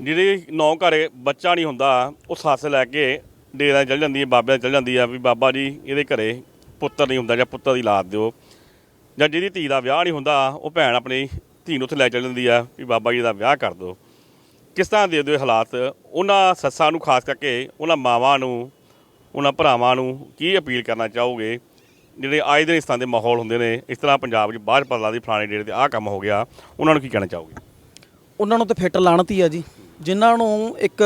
ਜਿਹੜੇ ਨੌ ਘਰੇ ਬੱਚਾ ਨਹੀਂ ਹੁੰਦਾ, ਉਹ ਸੱਸ ਲੈ ਕੇ ਡੇਰਾ ਚਲ ਜਾਂਦੀ ਹੈ ਬਾਬੇ ਚਲ ਜਾਂਦੀ ਆ ਵੀ ਬਾਬਾ ਜੀ, ਇਹਦੇ ਘਰੇ ਪੁੱਤਰ ਨਹੀਂ ਹੁੰਦਾ ਜਾਂ ਪੁੱਤਰ ਦੀ ਲਾਦ ਦਿਓ ਜਾਂ ਜਿਹਦੀ ਧੀ ਦਾ ਵਿਆਹ ਨਹੀਂ ਹੁੰਦਾ, ਉਹ ਭੈਣ ਆਪਣੀ ਧੀ ਨੂੰ ਉੱਥੇ ਲੈ ਚੱਲ ਜਾਂਦੀ ਆ ਵੀ ਬਾਬਾ ਜੀ ਦਾ ਵਿਆਹ ਕਰ ਦਿਓ। ਕਿਸ ਤਰ੍ਹਾਂ ਦੇ ਦਿਓ ਹਾਲਾਤ? ਉਹਨਾਂ ਸੱਸਾਂ ਨੂੰ ਖਾਸ ਕਰਕੇ ਉਹਨਾਂ ਮਾਵਾਂ ਨੂੰ, ਉਹਨਾਂ ਭਰਾਵਾਂ ਨੂੰ ਕੀ ਅਪੀਲ ਕਰਨਾ ਚਾਹੋਗੇ? ਜਿਹੜੇ ਆਏ ਦਿਨ ਇਸ ਤਰ੍ਹਾਂ ਦੇ ਮਾਹੌਲ ਹੁੰਦੇ ਨੇ, ਇਸ ਤਰ੍ਹਾਂ ਪੰਜਾਬ 'ਚ ਬਾਹਰ ਪਤਾ ਦੀ ਫਲਾਣੇ ਡੇਰੇ ਤੇ ਆਹ ਕੰਮ ਹੋ ਗਿਆ, ਉਹਨਾਂ ਨੂੰ ਕੀ ਕਹਿਣਾ ਚਾਹੋਗੇ? ਉਹਨਾਂ ਨੂੰ ਤਾਂ ਫਿੱਟ ਲਾਣਤ ਹੀ ਆ ਜੀ। ਜਿਨ੍ਹਾਂ ਨੂੰ ਇੱਕ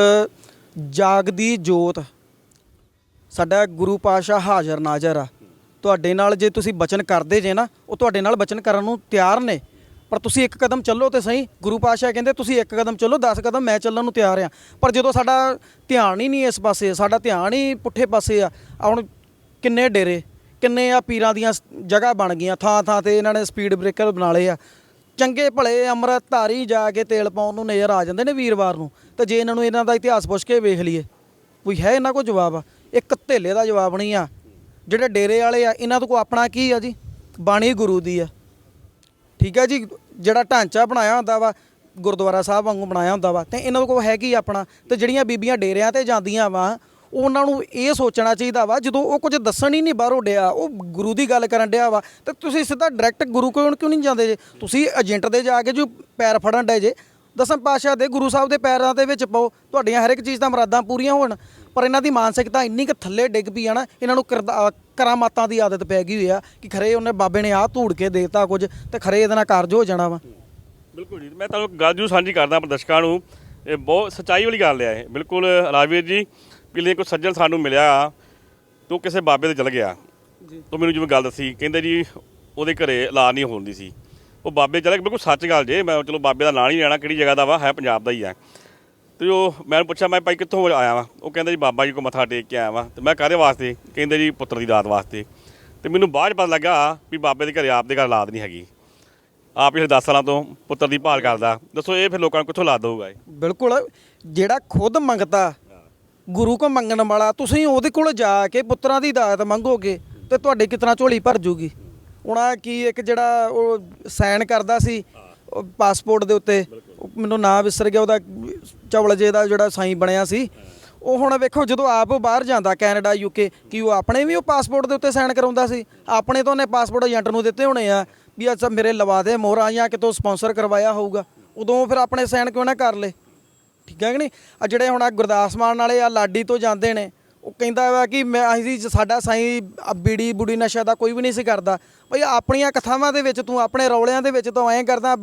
ਜਾਗਦੀ ਜੋਤ, ਸਾਡਾ ਗੁਰੂ ਪਾਸ਼ਾ ਹਾਜ਼ਰ ਨਾਜ਼ਰ ਆ। ਤੁਹਾਡੇ ਨਾਲ ਜੇ ਤੁਸੀਂ ਬਚਨ ਕਰਦੇ ਜੇ ਨਾ, ਉਹ ਤੁਹਾਡੇ ਨਾਲ ਬਚਨ ਕਰਨ ਨੂੰ ਤਿਆਰ ਨੇ। ਪਰ ਤੁਸੀਂ ਇੱਕ ਕਦਮ ਚੱਲੋ ਤੇ ਸਹੀ। ਗੁਰੂ ਪਾਤਸ਼ਾਹ ਕਹਿੰਦੇ, ਤੁਸੀਂ ਇੱਕ ਕਦਮ ਚੱਲੋ 10 ਕਦਮ ਮੈਂ ਚੱਲਣ ਨੂੰ ਤਿਆਰ ਆ ਪਰ ਜਦੋਂ ਸਾਡਾ ਧਿਆਨ ਹੀ ਨਹੀਂ ਇਸ ਪਾਸੇ, ਸਾਡਾ ਧਿਆਨ ਹੀ ਪੁੱਠੇ ਪਾਸੇ ਆ, ਹੁਣ ਕਿੰਨੇ ਡੇਰੇ, ਕਿੰਨੇ ਆ ਪੀਰਾਂ ਦੀਆਂ ਸ- ਜਗ੍ਹਾ ਬਣ ਗਈਆਂ, ਥਾਂ ਥਾਂ ਤੇ ਇਹਨਾਂ ਨੇ ਸਪੀਡ ਬ੍ਰੇਕਰ ਬਣਾ ਲਏ ਆ। ਚੰਗੇ ਭਲੇ ਅੰਮ੍ਰਿਤਧਾਰੀ ਜਾ ਕੇ ਤੇਲ ਪਾਉਣ ਨੂੰ ਨਜ਼ਰ ਆ ਜਾਂਦੇ ਨੇ ਵੀਰਵਾਰ ਨੂੰ। ਤੇ ਜੇ ਇਹਨਾਂ ਨੂੰ ਇਹਨਾਂ ਦਾ ਇਤਿਹਾਸ ਪੁੱਛ ਕੇ ਵੇਖ ਲਈਏ, ਕੋਈ ਹੈ ਇਹਨਾਂ ਕੋਲ ਜਵਾਬ? ਆ ਇੱਕ ਧੇਲੇ ਦਾ ਜਵਾਬ ਨਹੀਂ ਆ। ਜਿਹੜੇ ਡੇਰੇ ਵਾਲੇ ਆ, ਇਹਨਾਂ ਤੋਂ ਕੋ ਆਪਣਾ ਕੀ ਆ ਜੀ? ਬਾਣੀ ਗੁਰੂ ਦੀ ਆ। ਠੀਕ ਹੈ ਜੀ? ਜਿਹੜਾ ਢਾਂਚਾ ਬਣਾਇਆ ਹੁੰਦਾ ਵਾ, ਗੁਰਦੁਆਰਾ ਸਾਹਿਬ ਵਾਂਗੂ ਬਣਾਇਆ ਹੁੰਦਾ ਵਾ, ਤੇ ਇਹਨਾਂ ਕੋਲ ਹੈ ਕੀ ਆਪਣਾ? ਤੇ ਜਿਹੜੀਆਂ ਬੀਬੀਆਂ ਡੇਰਿਆਂ ਤੇ ਜਾਂਦੀਆਂ ਵਾ, ਉਹਨਾਂ ਨੂੰ ਇਹ ਸੋਚਣਾ ਚਾਹੀਦਾ ਵਾ, ਜਦੋਂ ਉਹ ਕੁਝ ਦੱਸਣ ਹੀ ਨਹੀਂ ਬਾਹਰੋਂ ਡਿਆ, ਉਹ ਗੁਰੂ ਦੀ ਗੱਲ ਕਰਨ ਡਿਆ ਵਾ, ਤੇ ਤੁਸੀਂ ਸਿੱਧਾ ਡਾਇਰੈਕਟ ਗੁਰੂ ਕੋਲ ਕਿਉਂ ਨਹੀਂ ਜਾਂਦੇ ਜੇ? ਤੁਸੀਂ ਏਜੰਟ ਦੇ ਜਾ ਕੇ ਜੋ ਪੈਰ ਫੜਨ ਡੇ ਜੇ ਦਸਮ ਪਾਤਸ਼ਾਹ ਦੇ ਗੁਰੂ ਸਾਹਿਬ ਦੇ ਪੈਰਾਂ ਦੇ ਵਿੱਚ ਪਾਓ ਤੁਹਾਡੀਆਂ ਹਰ ਇੱਕ ਚੀਜ਼ ਦਾ ਮੁਰਾਦਾਂ ਪੂਰੀਆਂ ਹੋਣ ਪਰ ਇਹਨਾਂ ਦੀ ਮਾਨਸਿਕਤਾ ਇੰਨੀ ਕਿ ਥੱਲੇ ਡਿੱਗ ਪਈ ਆ ਨਾ ਇਹਨਾਂ ਨੂੰ ਕਰਾਮਾਤਾਂ ਦੀ ਆਦਤ ਪੈ ਗਈ ਹੋਈ ਆ ਕਿ ਖਰੇ ਉਹਨੇ ਬਾਬੇ ਨੇ ਆਹ ਧੂੜ ਕੇ ਦੇਤਾ ਕੁਝ ਤੇ ਖਰੇ ਇਹਦੇ ਨਾਲ ਕਾਰਜ ਹੋ ਜਾਣਾ ਵਾ। ਬਿਲਕੁਲ ਜੀ ਮੈਂ ਤੁਹਾਨੂੰ ਗੱਲ ਜੂ ਸਾਂਝੀ ਕਰਦਾ ਆਪਣੇ ਦਰਸ਼ਕਾਂ ਨੂੰ ਇਹ ਬਹੁਤ ਸੱਚਾਈ ਵਾਲੀ ਗੱਲ ਹੈ ਇਹ। ਬਿਲਕੁਲ ਰਾਜਵੀਰ ਜੀ ਪਿਛਲੇ ਕੋਈ ਸੱਜਣ ਸਾਨੂੰ ਮਿਲਿਆ ਤੂੰ ਕਿਸੇ ਬਾਬੇ ਦੇ ਚਲ ਗਿਆ ਤੂੰ ਮੈਨੂੰ ਜਿਵੇਂ ਗੱਲ ਦੱਸੀ ਕਹਿੰਦੇ ਜੀ ਉਹਦੇ ਘਰੇ ਔਲਾਦ ਨਹੀਂ ਹੁੰਦੀ ਸੀ। ਉਹ ਬਾਬੇ ਚਲੇ ਬਿਲਕੁਲ ਸੱਚ ਗੱਲ ਜੇ, ਮੈਂ ਚਲੋ ਬਾਬੇ ਦਾ ਨਾਂ ਨਹੀਂ ਲੈਣਾ, ਕਿਹੜੀ ਜਗ੍ਹਾ ਦਾ ਵਾ, ਹੈ ਪੰਜਾਬ ਦਾ ਹੀ ਹੈ ਤੇ ਉਹ ਮੈਂ ਪੁੱਛਿਆ, ਮੈਂ ਭਾਈ ਕਿੱਥੋਂ ਆਇਆ ਵਾ? ਉਹ ਕਹਿੰਦਾ ਜੀ ਬਾਬਾ ਜੀ ਕੋ ਮੱਥਾ ਟੇਕ ਕੇ ਆਇਆ ਵਾ। ਤੇ ਮੈਂ ਕਾਹਦੇ ਵਾਸਤੇ? ਕਹਿੰਦੇ ਜੀ ਪੁੱਤਰ ਦੀ ਦਾਤ ਵਾਸਤੇ। ਤੇ ਮੈਨੂੰ ਬਾਅਦ 'ਚ ਪਤਾ ਲੱਗਾ ਵੀ ਬਾਬੇ ਦੇ ਘਰੇ ਆਪ ਦੇ ਘਰ ਔਲਾਦ ਨਹੀਂ ਹੈਗੀ। ਆਪ ਪਿਛਲੇ 10 ਸਾਲਾਂ ਤੋਂ ਪੁੱਤਰ ਦੀ ਭਾਲ ਕਰਦਾ। ਦੱਸੋ ਇਹ ਫਿਰ ਲੋਕਾਂ ਨੂੰ ਕਿੱਥੋਂ ਲਾਦ ਹੋਊਗਾ ਇਹ? ਬਿਲਕੁਲ, ਜਿਹੜਾ ਖੁਦ ਮੰਗਤਾ, ਗੁਰੂ ਕੋ ਮੰਗਣ ਵਾਲਾ, ਤੁਸੀਂ ਉਹਦੇ ਕੋਲ ਜਾ ਕੇ ਪੁੱਤਰਾਂ ਦੀ ਦਾਤ ਮੰਗੋਗੇ ਤੇ ਤੁਹਾਡੇ ਕਿਤਨਾ ਝੋਲੀ ਭਰ ਜੂਗੀ। ਉਹਨਾਂ ਕੀ ਇੱਕ ਜਿਹੜਾ ਉਹ ਸਾਈਨ ਕਰਦਾ ਸੀ ਉਹ ਪਾਸਪੋਰਟ ਦੇ ਉੱਤੇ ਮੈਨੂੰ ਨਾਂ ਵਿਸਰ ਗਿਆ ਉਹਦਾ ਚਵਲ ਜੇ ਦਾ ਜਿਹੜਾ ਸਾਈਂ ਬਣਿਆ ਸੀ। ਉਹ ਹੁਣ ਵੇਖੋ ਜਦੋਂ ਆਪ ਬਾਹਰ ਜਾਂਦਾ ਕੈਨੇਡਾ ਯੂਕੇ ਕੀ ਉਹ ਆਪਣੇ ਵੀ ਉਹ ਪਾਸਪੋਰਟ ਦੇ ਉੱਤੇ ਸਾਈਨ ਕਰਾਉਂਦਾ ਸੀ? ਆਪਣੇ ਤੋਂ ਉਹਨੇ ਪਾਸਪੋਰਟ ਏਜੰਟ ਨੂੰ ਦਿੱਤੇ ਹੋਣੇ ਆ ਵੀ ਅੱਛਾ ਮੇਰੇ ਲਵਾ ਦੇ ਮੋਹਰਾਂ ਜਾਂ ਕਿਤੋਂ ਸਪਾਂਸਰ ਕਰਵਾਇਆ ਹੋਊਗਾ। ਉਦੋਂ ਫਿਰ ਆਪਣੇ ਸਾਈਨ ਕਿਉਂ ਨਾ ਕਰ ਲੇ? ਠੀਕ ਹੈ ਕਿ ਨਹੀਂ? ਆ ਜਿਹੜੇ ਹੁਣ ਆ ਗੁਰਦਾਸ ਮਾਨ ਵਾਲੇ ਆ ਲਾਡੀ ਤੋਂ ਜਾਂਦੇ ਨੇ ਉਹ ਕਹਿੰਦਾ ਵਾ ਕਿ ਮੈਂ ਅਸੀਂ ਜੀ ਸਾਡਾ ਸਾਈ ਬੀੜੀ ਬੁੜੀ ਨਸ਼ਾ ਦਾ ਕੋਈ ਵੀ ਨਹੀਂ ਸੀ ਕਰਦਾ। ਭਈ ਆਪਣੀਆਂ ਕਥਾਵਾਂ ਦੇ ਵਿੱਚ ਤੂੰ ਆਪਣੇ ਰੌਲਿਆਂ ਦੇ ਵਿੱਚ ਤਾਂ ਐਂ ਕਰਦਾ,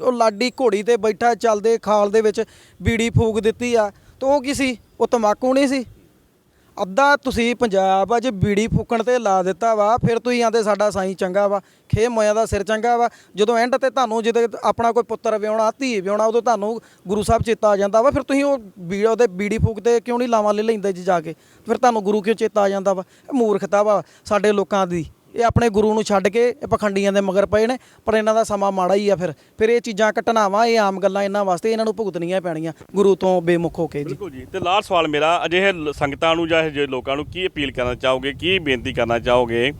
ਉਹ ਲਾਡੀ ਘੋੜੀ ਤੇ ਬੈਠਾ ਚੱਲਦੇ ਖਾਲ ਦੇ ਵਿੱਚ ਬੀੜੀ ਫੂਕ ਦਿੱਤੀ ਆ, ਤਾਂ ਉਹ ਕੀ ਸੀ? ਉਹ ਤਮਾਕੂ ਨਹੀਂ ਸੀ? ਅੱਧਾ ਤੁਸੀਂ ਪੰਜਾਬ ਅੱਜ ਬੀੜੀ ਫੂਕਣ ਤੇ ਲਾ ਦਿੱਤਾ ਵਾ, ਫਿਰ ਤੁਸੀਂ ਆਂਦੇ ਸਾਡਾ ਸਾਈਂ ਚੰਗਾ ਵਾ ਖੇ ਮੋਇਆ ਦਾ ਸਿਰ ਚੰਗਾ ਵਾ। ਜਦੋਂ ਐਂਡ ਤੇ ਤੁਹਾਨੂੰ ਜਿਹਦੇ ਆਪਣਾ ਕੋਈ ਪੁੱਤਰ ਵਿਆਹਣਾ, ਧੀ ਵਿਆਹਣਾ, ਉਦੋਂ ਤੁਹਾਨੂੰ ਗੁਰੂ ਸਾਹਿਬ ਚੇਤਾ ਆ ਜਾਂਦਾ ਵਾ, ਫਿਰ ਤੁਸੀਂ ਉਹ ਬੀੜੀ ਉਹਦੇ ਬੀੜੀ ਫੂਕ ਤੇ ਕਿਉਂ ਨਹੀਂ ਲਾਵਾਂ ਲੈ ਲੈਂਦੇ ਜੀ ਜਾ ਕੇ? ਫਿਰ ਤੁਹਾਨੂੰ ਗੁਰੂ ਕਿਉਂ ਚੇਤਾ ਆ ਜਾਂਦਾ ਵਾ? ਮੂਰਖਤਾ ਵਾ ਸਾਡੇ ਲੋਕਾਂ ਦੀ। ਇਹ ਆਪਣੇ ਗੁਰੂ ਨੂੰ ਛੱਡ ਕੇ ਇਹ ਪਖੰਡੀਆਂ ਦੇ ਮਗਰ ਪਏ ਨੇ, ਪਰ ਇਹਨਾਂ ਦਾ ਸਮਾਂ ਮਾੜਾ ਹੀ ਆ ਫਿਰ। ਫਿਰ ਇਹ ਚੀਜ਼ਾਂ ਘਟਨਾਵਾਂ, ਇਹ ਆਮ ਗੱਲਾਂ ਇਹਨਾਂ ਵਾਸਤੇ ਇਹਨਾਂ ਨੂੰ ਭੁਗਤਣੀਆਂ ਪੈਣੀਆਂ। ਗੁਰੂ ਤੋਂ ਬੇਮੁਖ ਹੋ ਕੇ ਜੀ। ਬਿਲਕੁਲ ਜੀ। ਤੇ ਲਾਸਟ ਸਵਾਲ ਮੇਰਾ, ਅਜਿਹੇ ਸੰਗਤਾਂ ਨੂੰ ਜਾਂ ਜੇ ਲੋਕਾਂ ਨੂੰ ਕੀ ਅਪੀਲ ਕਰਨਾ ਚਾਹੋਗੇ, ਕੀ ਬੇਨਤੀ ਕਰਨਾ ਚਾਹੋਗੇ?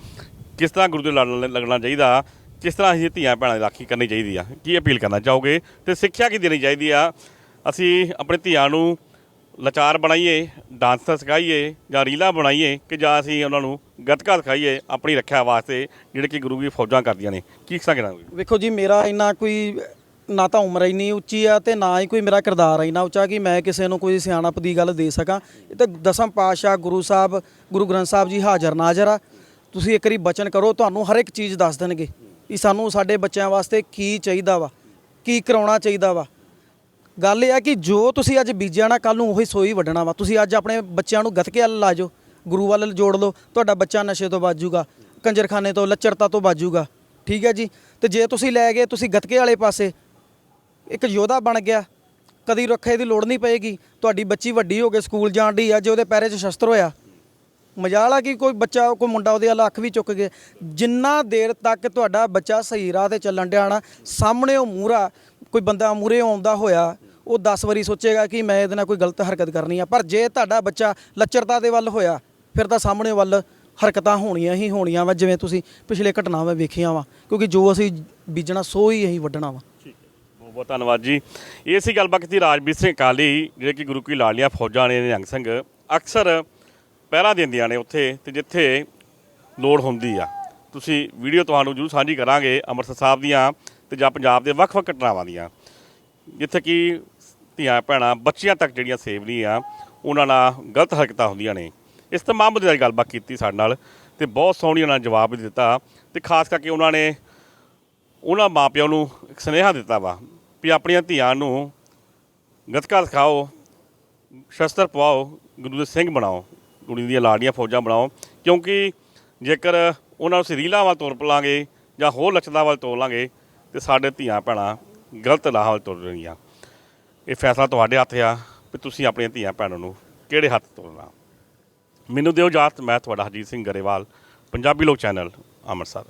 ਕਿਸ ਤਰ੍ਹਾਂ ਗੁਰੂ ਦੇ ਲੜ ਲੱਗਣਾ ਚਾਹੀਦਾ? ਕਿਸ ਤਰ੍ਹਾਂ ਅਸੀਂ ਧੀਆਂ ਭੈਣਾਂ ਦੀ ਰਾਖੀ ਕਰਨੀ ਚਾਹੀਦੀ ਆ? ਕੀ ਅਪੀਲ ਕਰਨਾ ਚਾਹੋਗੇ? ਤੇ ਸਿੱਖਿਆ ਕੀ ਦੇਣੀ ਚਾਹੀਦੀ ਆ? ਅਸੀਂ ਆਪਣੇ ਧੀਆਂ ਨੂੰ ਲਾਚਾਰ ਬਣਾਈਏ, ਡਾਂਸ ਸਿਖਾਈਏ ਜਾਂ ਰੀਲਾਂ ਬਣਾਈਏ ਕਿ ਜਾਂ ਅਸੀਂ ਉਹਨਾਂ ਨੂੰ ਗੱਤਕਾ ਸਿਖਾਈਏ ਆਪਣੀ ਰੱਖਿਆ ਵਾਸਤੇ ਜਿਹੜੇ ਕਿ ਗੁਰੂ ਦੀ ਫੌਜਾਂ ਕਰਦੀਆਂ ਨੇ। ਕੀ ਕਿਸਾ ਕਹਿਣਾ ਵੇਖੋ ਜੀ, ਮੇਰਾ ਇੰਨਾ ਕੋਈ, ਨਾ ਤਾਂ ਉਮਰ ਇੰਨੀ ਉੱਚੀ ਆ ਤੇ ਨਾ ਹੀ ਕੋਈ ਮੇਰਾ ਕਿਰਦਾਰ ਇੰਨਾ ਉੱਚਾ ਕਿ ਮੈਂ ਕਿਸੇ ਨੂੰ ਕੋਈ ਸਿਆਣਪ ਦੀ ਗੱਲ ਦੇ ਸਕਾਂ। ਇਹ ਤਾਂ ਦਸਮ ਪਾਤਸ਼ਾਹ ਗੁਰੂ ਸਾਹਿਬ, ਗੁਰੂ ਗ੍ਰੰਥ ਸਾਹਿਬ ਜੀ ਹਾਜ਼ਰ ਨਾਜ਼ਰ ਆ। ਤੁਸੀਂ ਇੱਕ ਵਾਰੀ ਬਚਨ ਕਰੋ, ਤੁਹਾਨੂੰ ਹਰ ਇੱਕ ਚੀਜ਼ ਦੱਸ ਦੇਣਗੇ ਕਿ ਸਾਨੂੰ ਸਾਡੇ ਬੱਚਿਆਂ ਵਾਸਤੇ ਕੀ ਚਾਹੀਦਾ ਵਾ, ਕੀ ਕਰਾਉਣਾ ਚਾਹੀਦਾ ਵਾ। ਗੱਲ ਇਹ ਆ ਕਿ ਜੋ ਤੁਸੀਂ ਅੱਜ ਬੀਜਿਆ ਨਾ ਕੱਲ ਨੂੰ ਉਹੀ ਸੋਈ ਵੱਢਣਾ ਵਾ। ਤੁਸੀਂ ਅੱਜ ਆਪਣੇ ਬੱਚਿਆਂ ਨੂੰ ਗੱਤਕੇ ਵੱਲ ਲਾ ਜਾਓ। ਗੁਰੂ ਵੱਲ ਜੋੜ ਲਓ। ਤੁਹਾਡਾ ਬੱਚਾ ਨਸ਼ੇ ਤੋਂ ਬਾਜੂਗਾ ਕੰਜਰਖਾਨੇ ਤੋਂ ਲੱਚਰਤਾ ਤੋਂ ਬਾਜੂਗਾ ਠੀਕ ਹੈ ਜੀ? ਤੇ ਜੇ ਤੁਸੀਂ ਲੈ ਗਏ, ਤੁਸੀਂ ਗੱਤਕੇ ਵਾਲੇ ਪਾਸੇ, ਇੱਕ ਯੋਧਾ ਬਣ ਗਿਆ। ਕਦੀ ਰੱਖੇ ਦੀ ਲੋੜ ਨਹੀਂ ਪਏਗੀ। ਤੁਹਾਡੀ ਬੱਚੀ ਵੱਡੀ ਹੋ ਕੇ ਸਕੂਲ ਜਾਣ ਦੀ ਆ, ਜੇ ਉਹਦੇ ਪੈਰੇ 'ਚ ਸ਼ਸਤਰ ਹੋਇਆ। ਮਜਾਲ ਆ ਕਿ ਕੋਈ ਬੱਚਾ, ਕੋਈ ਮੁੰਡਾ ਉਹਦੇ ਵੱਲ ਅੱਖ ਵੀ ਚੁੱਕ ਗਿਆ ਜਿੰਨਾ ਦੇਰ ਤੱਕ ਤੁਹਾਡਾ ਬੱਚਾ ਸਹੀ ਰਾਹ ਤੇ ਚੱਲਣ ਡਿਆ ਨਾ, ਸਾਹਮਣੇ ਉਹ ਮੂਹਰਾ, ਕੋਈ ਬੰਦਾ ਮੂਹਰੇ ਆਉਂਦਾ ਹੋਇਆ ਉਹ 10 ਵਾਰੀ ਸੋਚੇਗਾ ਕਿ ਮੈਂ ਇਹਦੇ ਨਾਲ ਕੋਈ ਗਲਤ ਹਰਕਤ ਕਰਨੀ ਆ। ਪਰ ਜੇ ਤੁਹਾਡਾ ਬੱਚਾ ਲੱਚਰਤਾ ਦੇ ਵੱਲ ਹੋਇਆ, ਫਿਰ ਤਾਂ ਸਾਹਮਣੇ ਵੱਲ ਹਰਕਤਾਂ ਹੋਣੀਆਂ ਹੀ ਹੋਣੀਆਂ ਵਾ, ਜਿਵੇਂ ਤੁਸੀਂ ਪਿਛਲੇ ਘਟਨਾਵਾਂ ਵੇਖੀਆਂ ਵਾ। ਕਿਉਂਕਿ ਜੋ ਅਸੀਂ ਬੀਜਣਾ, ਸੋ ਹੀ ਅਸੀਂ ਵੱਢਣਾ ਵਾ। ਬਹੁਤ ਬਹੁਤ ਧੰਨਵਾਦ ਜੀ। ਇਹ ਸੀ ਗੱਲਬਾਤ ਕੀਤੀ ਰਾਜਵੀਰ ਸਿੰਘ ਕਾਲੀ, ਜਿਹੜੇ ਕਿ ਗੁਰੂ ਕੀ ਲਾਲੀਆਂ ਫੌਜਾਂ ਨੇ, ਨਿਹੰਗ ਸਿੰਘ। ਅਕਸਰ ਪਹਿਰਾ ਦਿੰਦੀਆਂ ਨੇ ਉੱਥੇ, ਤੇ ਜਿੱਥੇ ਲੋੜ ਹੁੰਦੀ ਆ। ਤੁਸੀਂ ਵੀਡੀਓ ਤੁਹਾਨੂੰ ਜਰੂਰ ਸਾਂਝੀ ਕਰਾਂਗੇ ਅੰਮ੍ਰਿਤਸਰ ਸਾਹਿਬ ਦੀਆਂ ਤੇ ਜਾਂ ਪੰਜਾਬ ਦੇ ਵੱਖ-ਵੱਖ ਘਟਨਾਵਾਂ ਦੀਆਂ। ਜਿੱਥੇ ਕਿ ਧੀਆਂ ਭੈਣਾਂ, ਬੱਚਿਆਂ ਤੱਕ ਜਿਹੜੀਆਂ ਸੇਵ ਨਹੀਂ ਆ, ਉਹਨਾਂ ਨਾਲ ਗਲਤ ਹਰਕਤਾਂ ਹੁੰਦੀਆਂ ਨੇ। ਇਸ ਤਮਾਮ ਮੁੱਦੇ ਦੀ ਗੱਲਬਾਤ ਕੀਤੀ ਸਾਡੇ ਨਾਲ ਤੇ ਬਹੁਤ ਸੋਹਣੀ ਉਹਨਾਂ ਨੇ ਜਵਾਬ ਵੀ ਦਿੱਤਾ ਤੇ ਖਾਸ ਕਰਕੇ ਉਹਨਾਂ ਨੇ ਉਹਨਾਂ ਮਾਪਿਆਂ ਨੂੰ ਇੱਕ ਸੁਨੇਹਾ ਦਿੱਤਾ ਵਾ ਵੀ ਆਪਣੀਆਂ ਧੀਆਂ ਨੂੰ ਗੱਤਕਾ ਸਿਖਾਓ, ਸ਼ਸਤਰ ਪਵਾਓ, ਗੁਰੂ ਦੇ ਸਿੰਘ ਬਣਾਓ, ਗੁਰੂ ਦੀਆਂ ਲਾੜੀਆਂ ਫੌਜਾਂ ਬਣਾਓ, ਕਿਉਂਕਿ ਜੇਕਰ ਉਹਨਾਂ ਨੂੰ ਸਰੀਲਾ ਵੱਲ ਤੁਰ ਪਲਾਂਗੇ ਜਾਂ ਹੋਰ ਲਚਦਾ ਵੱਲ ਤੋਰ ਲਾਂਗੇ ਤੇ ਸਾਡੇ ਧੀਆਂ ਭੈਣਾਂ ਗਲਤ ਰਾਹ ਵੱਲ ਤੁਰ ਰਹੀਆਂ। ਇਹ ਫੈਸਲਾ ਤੁਹਾਡੇ ਹੱਥ ਆ ਵੀ ਤੁਸੀਂ ਆਪਣੀਆਂ ਧੀਆਂ ਭੈਣਾਂ ਨੂੰ ਕਿਹੜੇ ਹੱਥ ਤੋਲਣਾ ਮੈਨੂੰ ਦਿਓ ਇਜਾਜ਼ਤ, ਮੈਂ ਤੁਹਾਡਾ ਹਰਜੀਤ ਸਿੰਘ ਗਰੇਵਾਲ, ਪੰਜਾਬੀ ਲੋਕ ਚੈਨਲ, ਅੰਮ੍ਰਿਤਸਰ।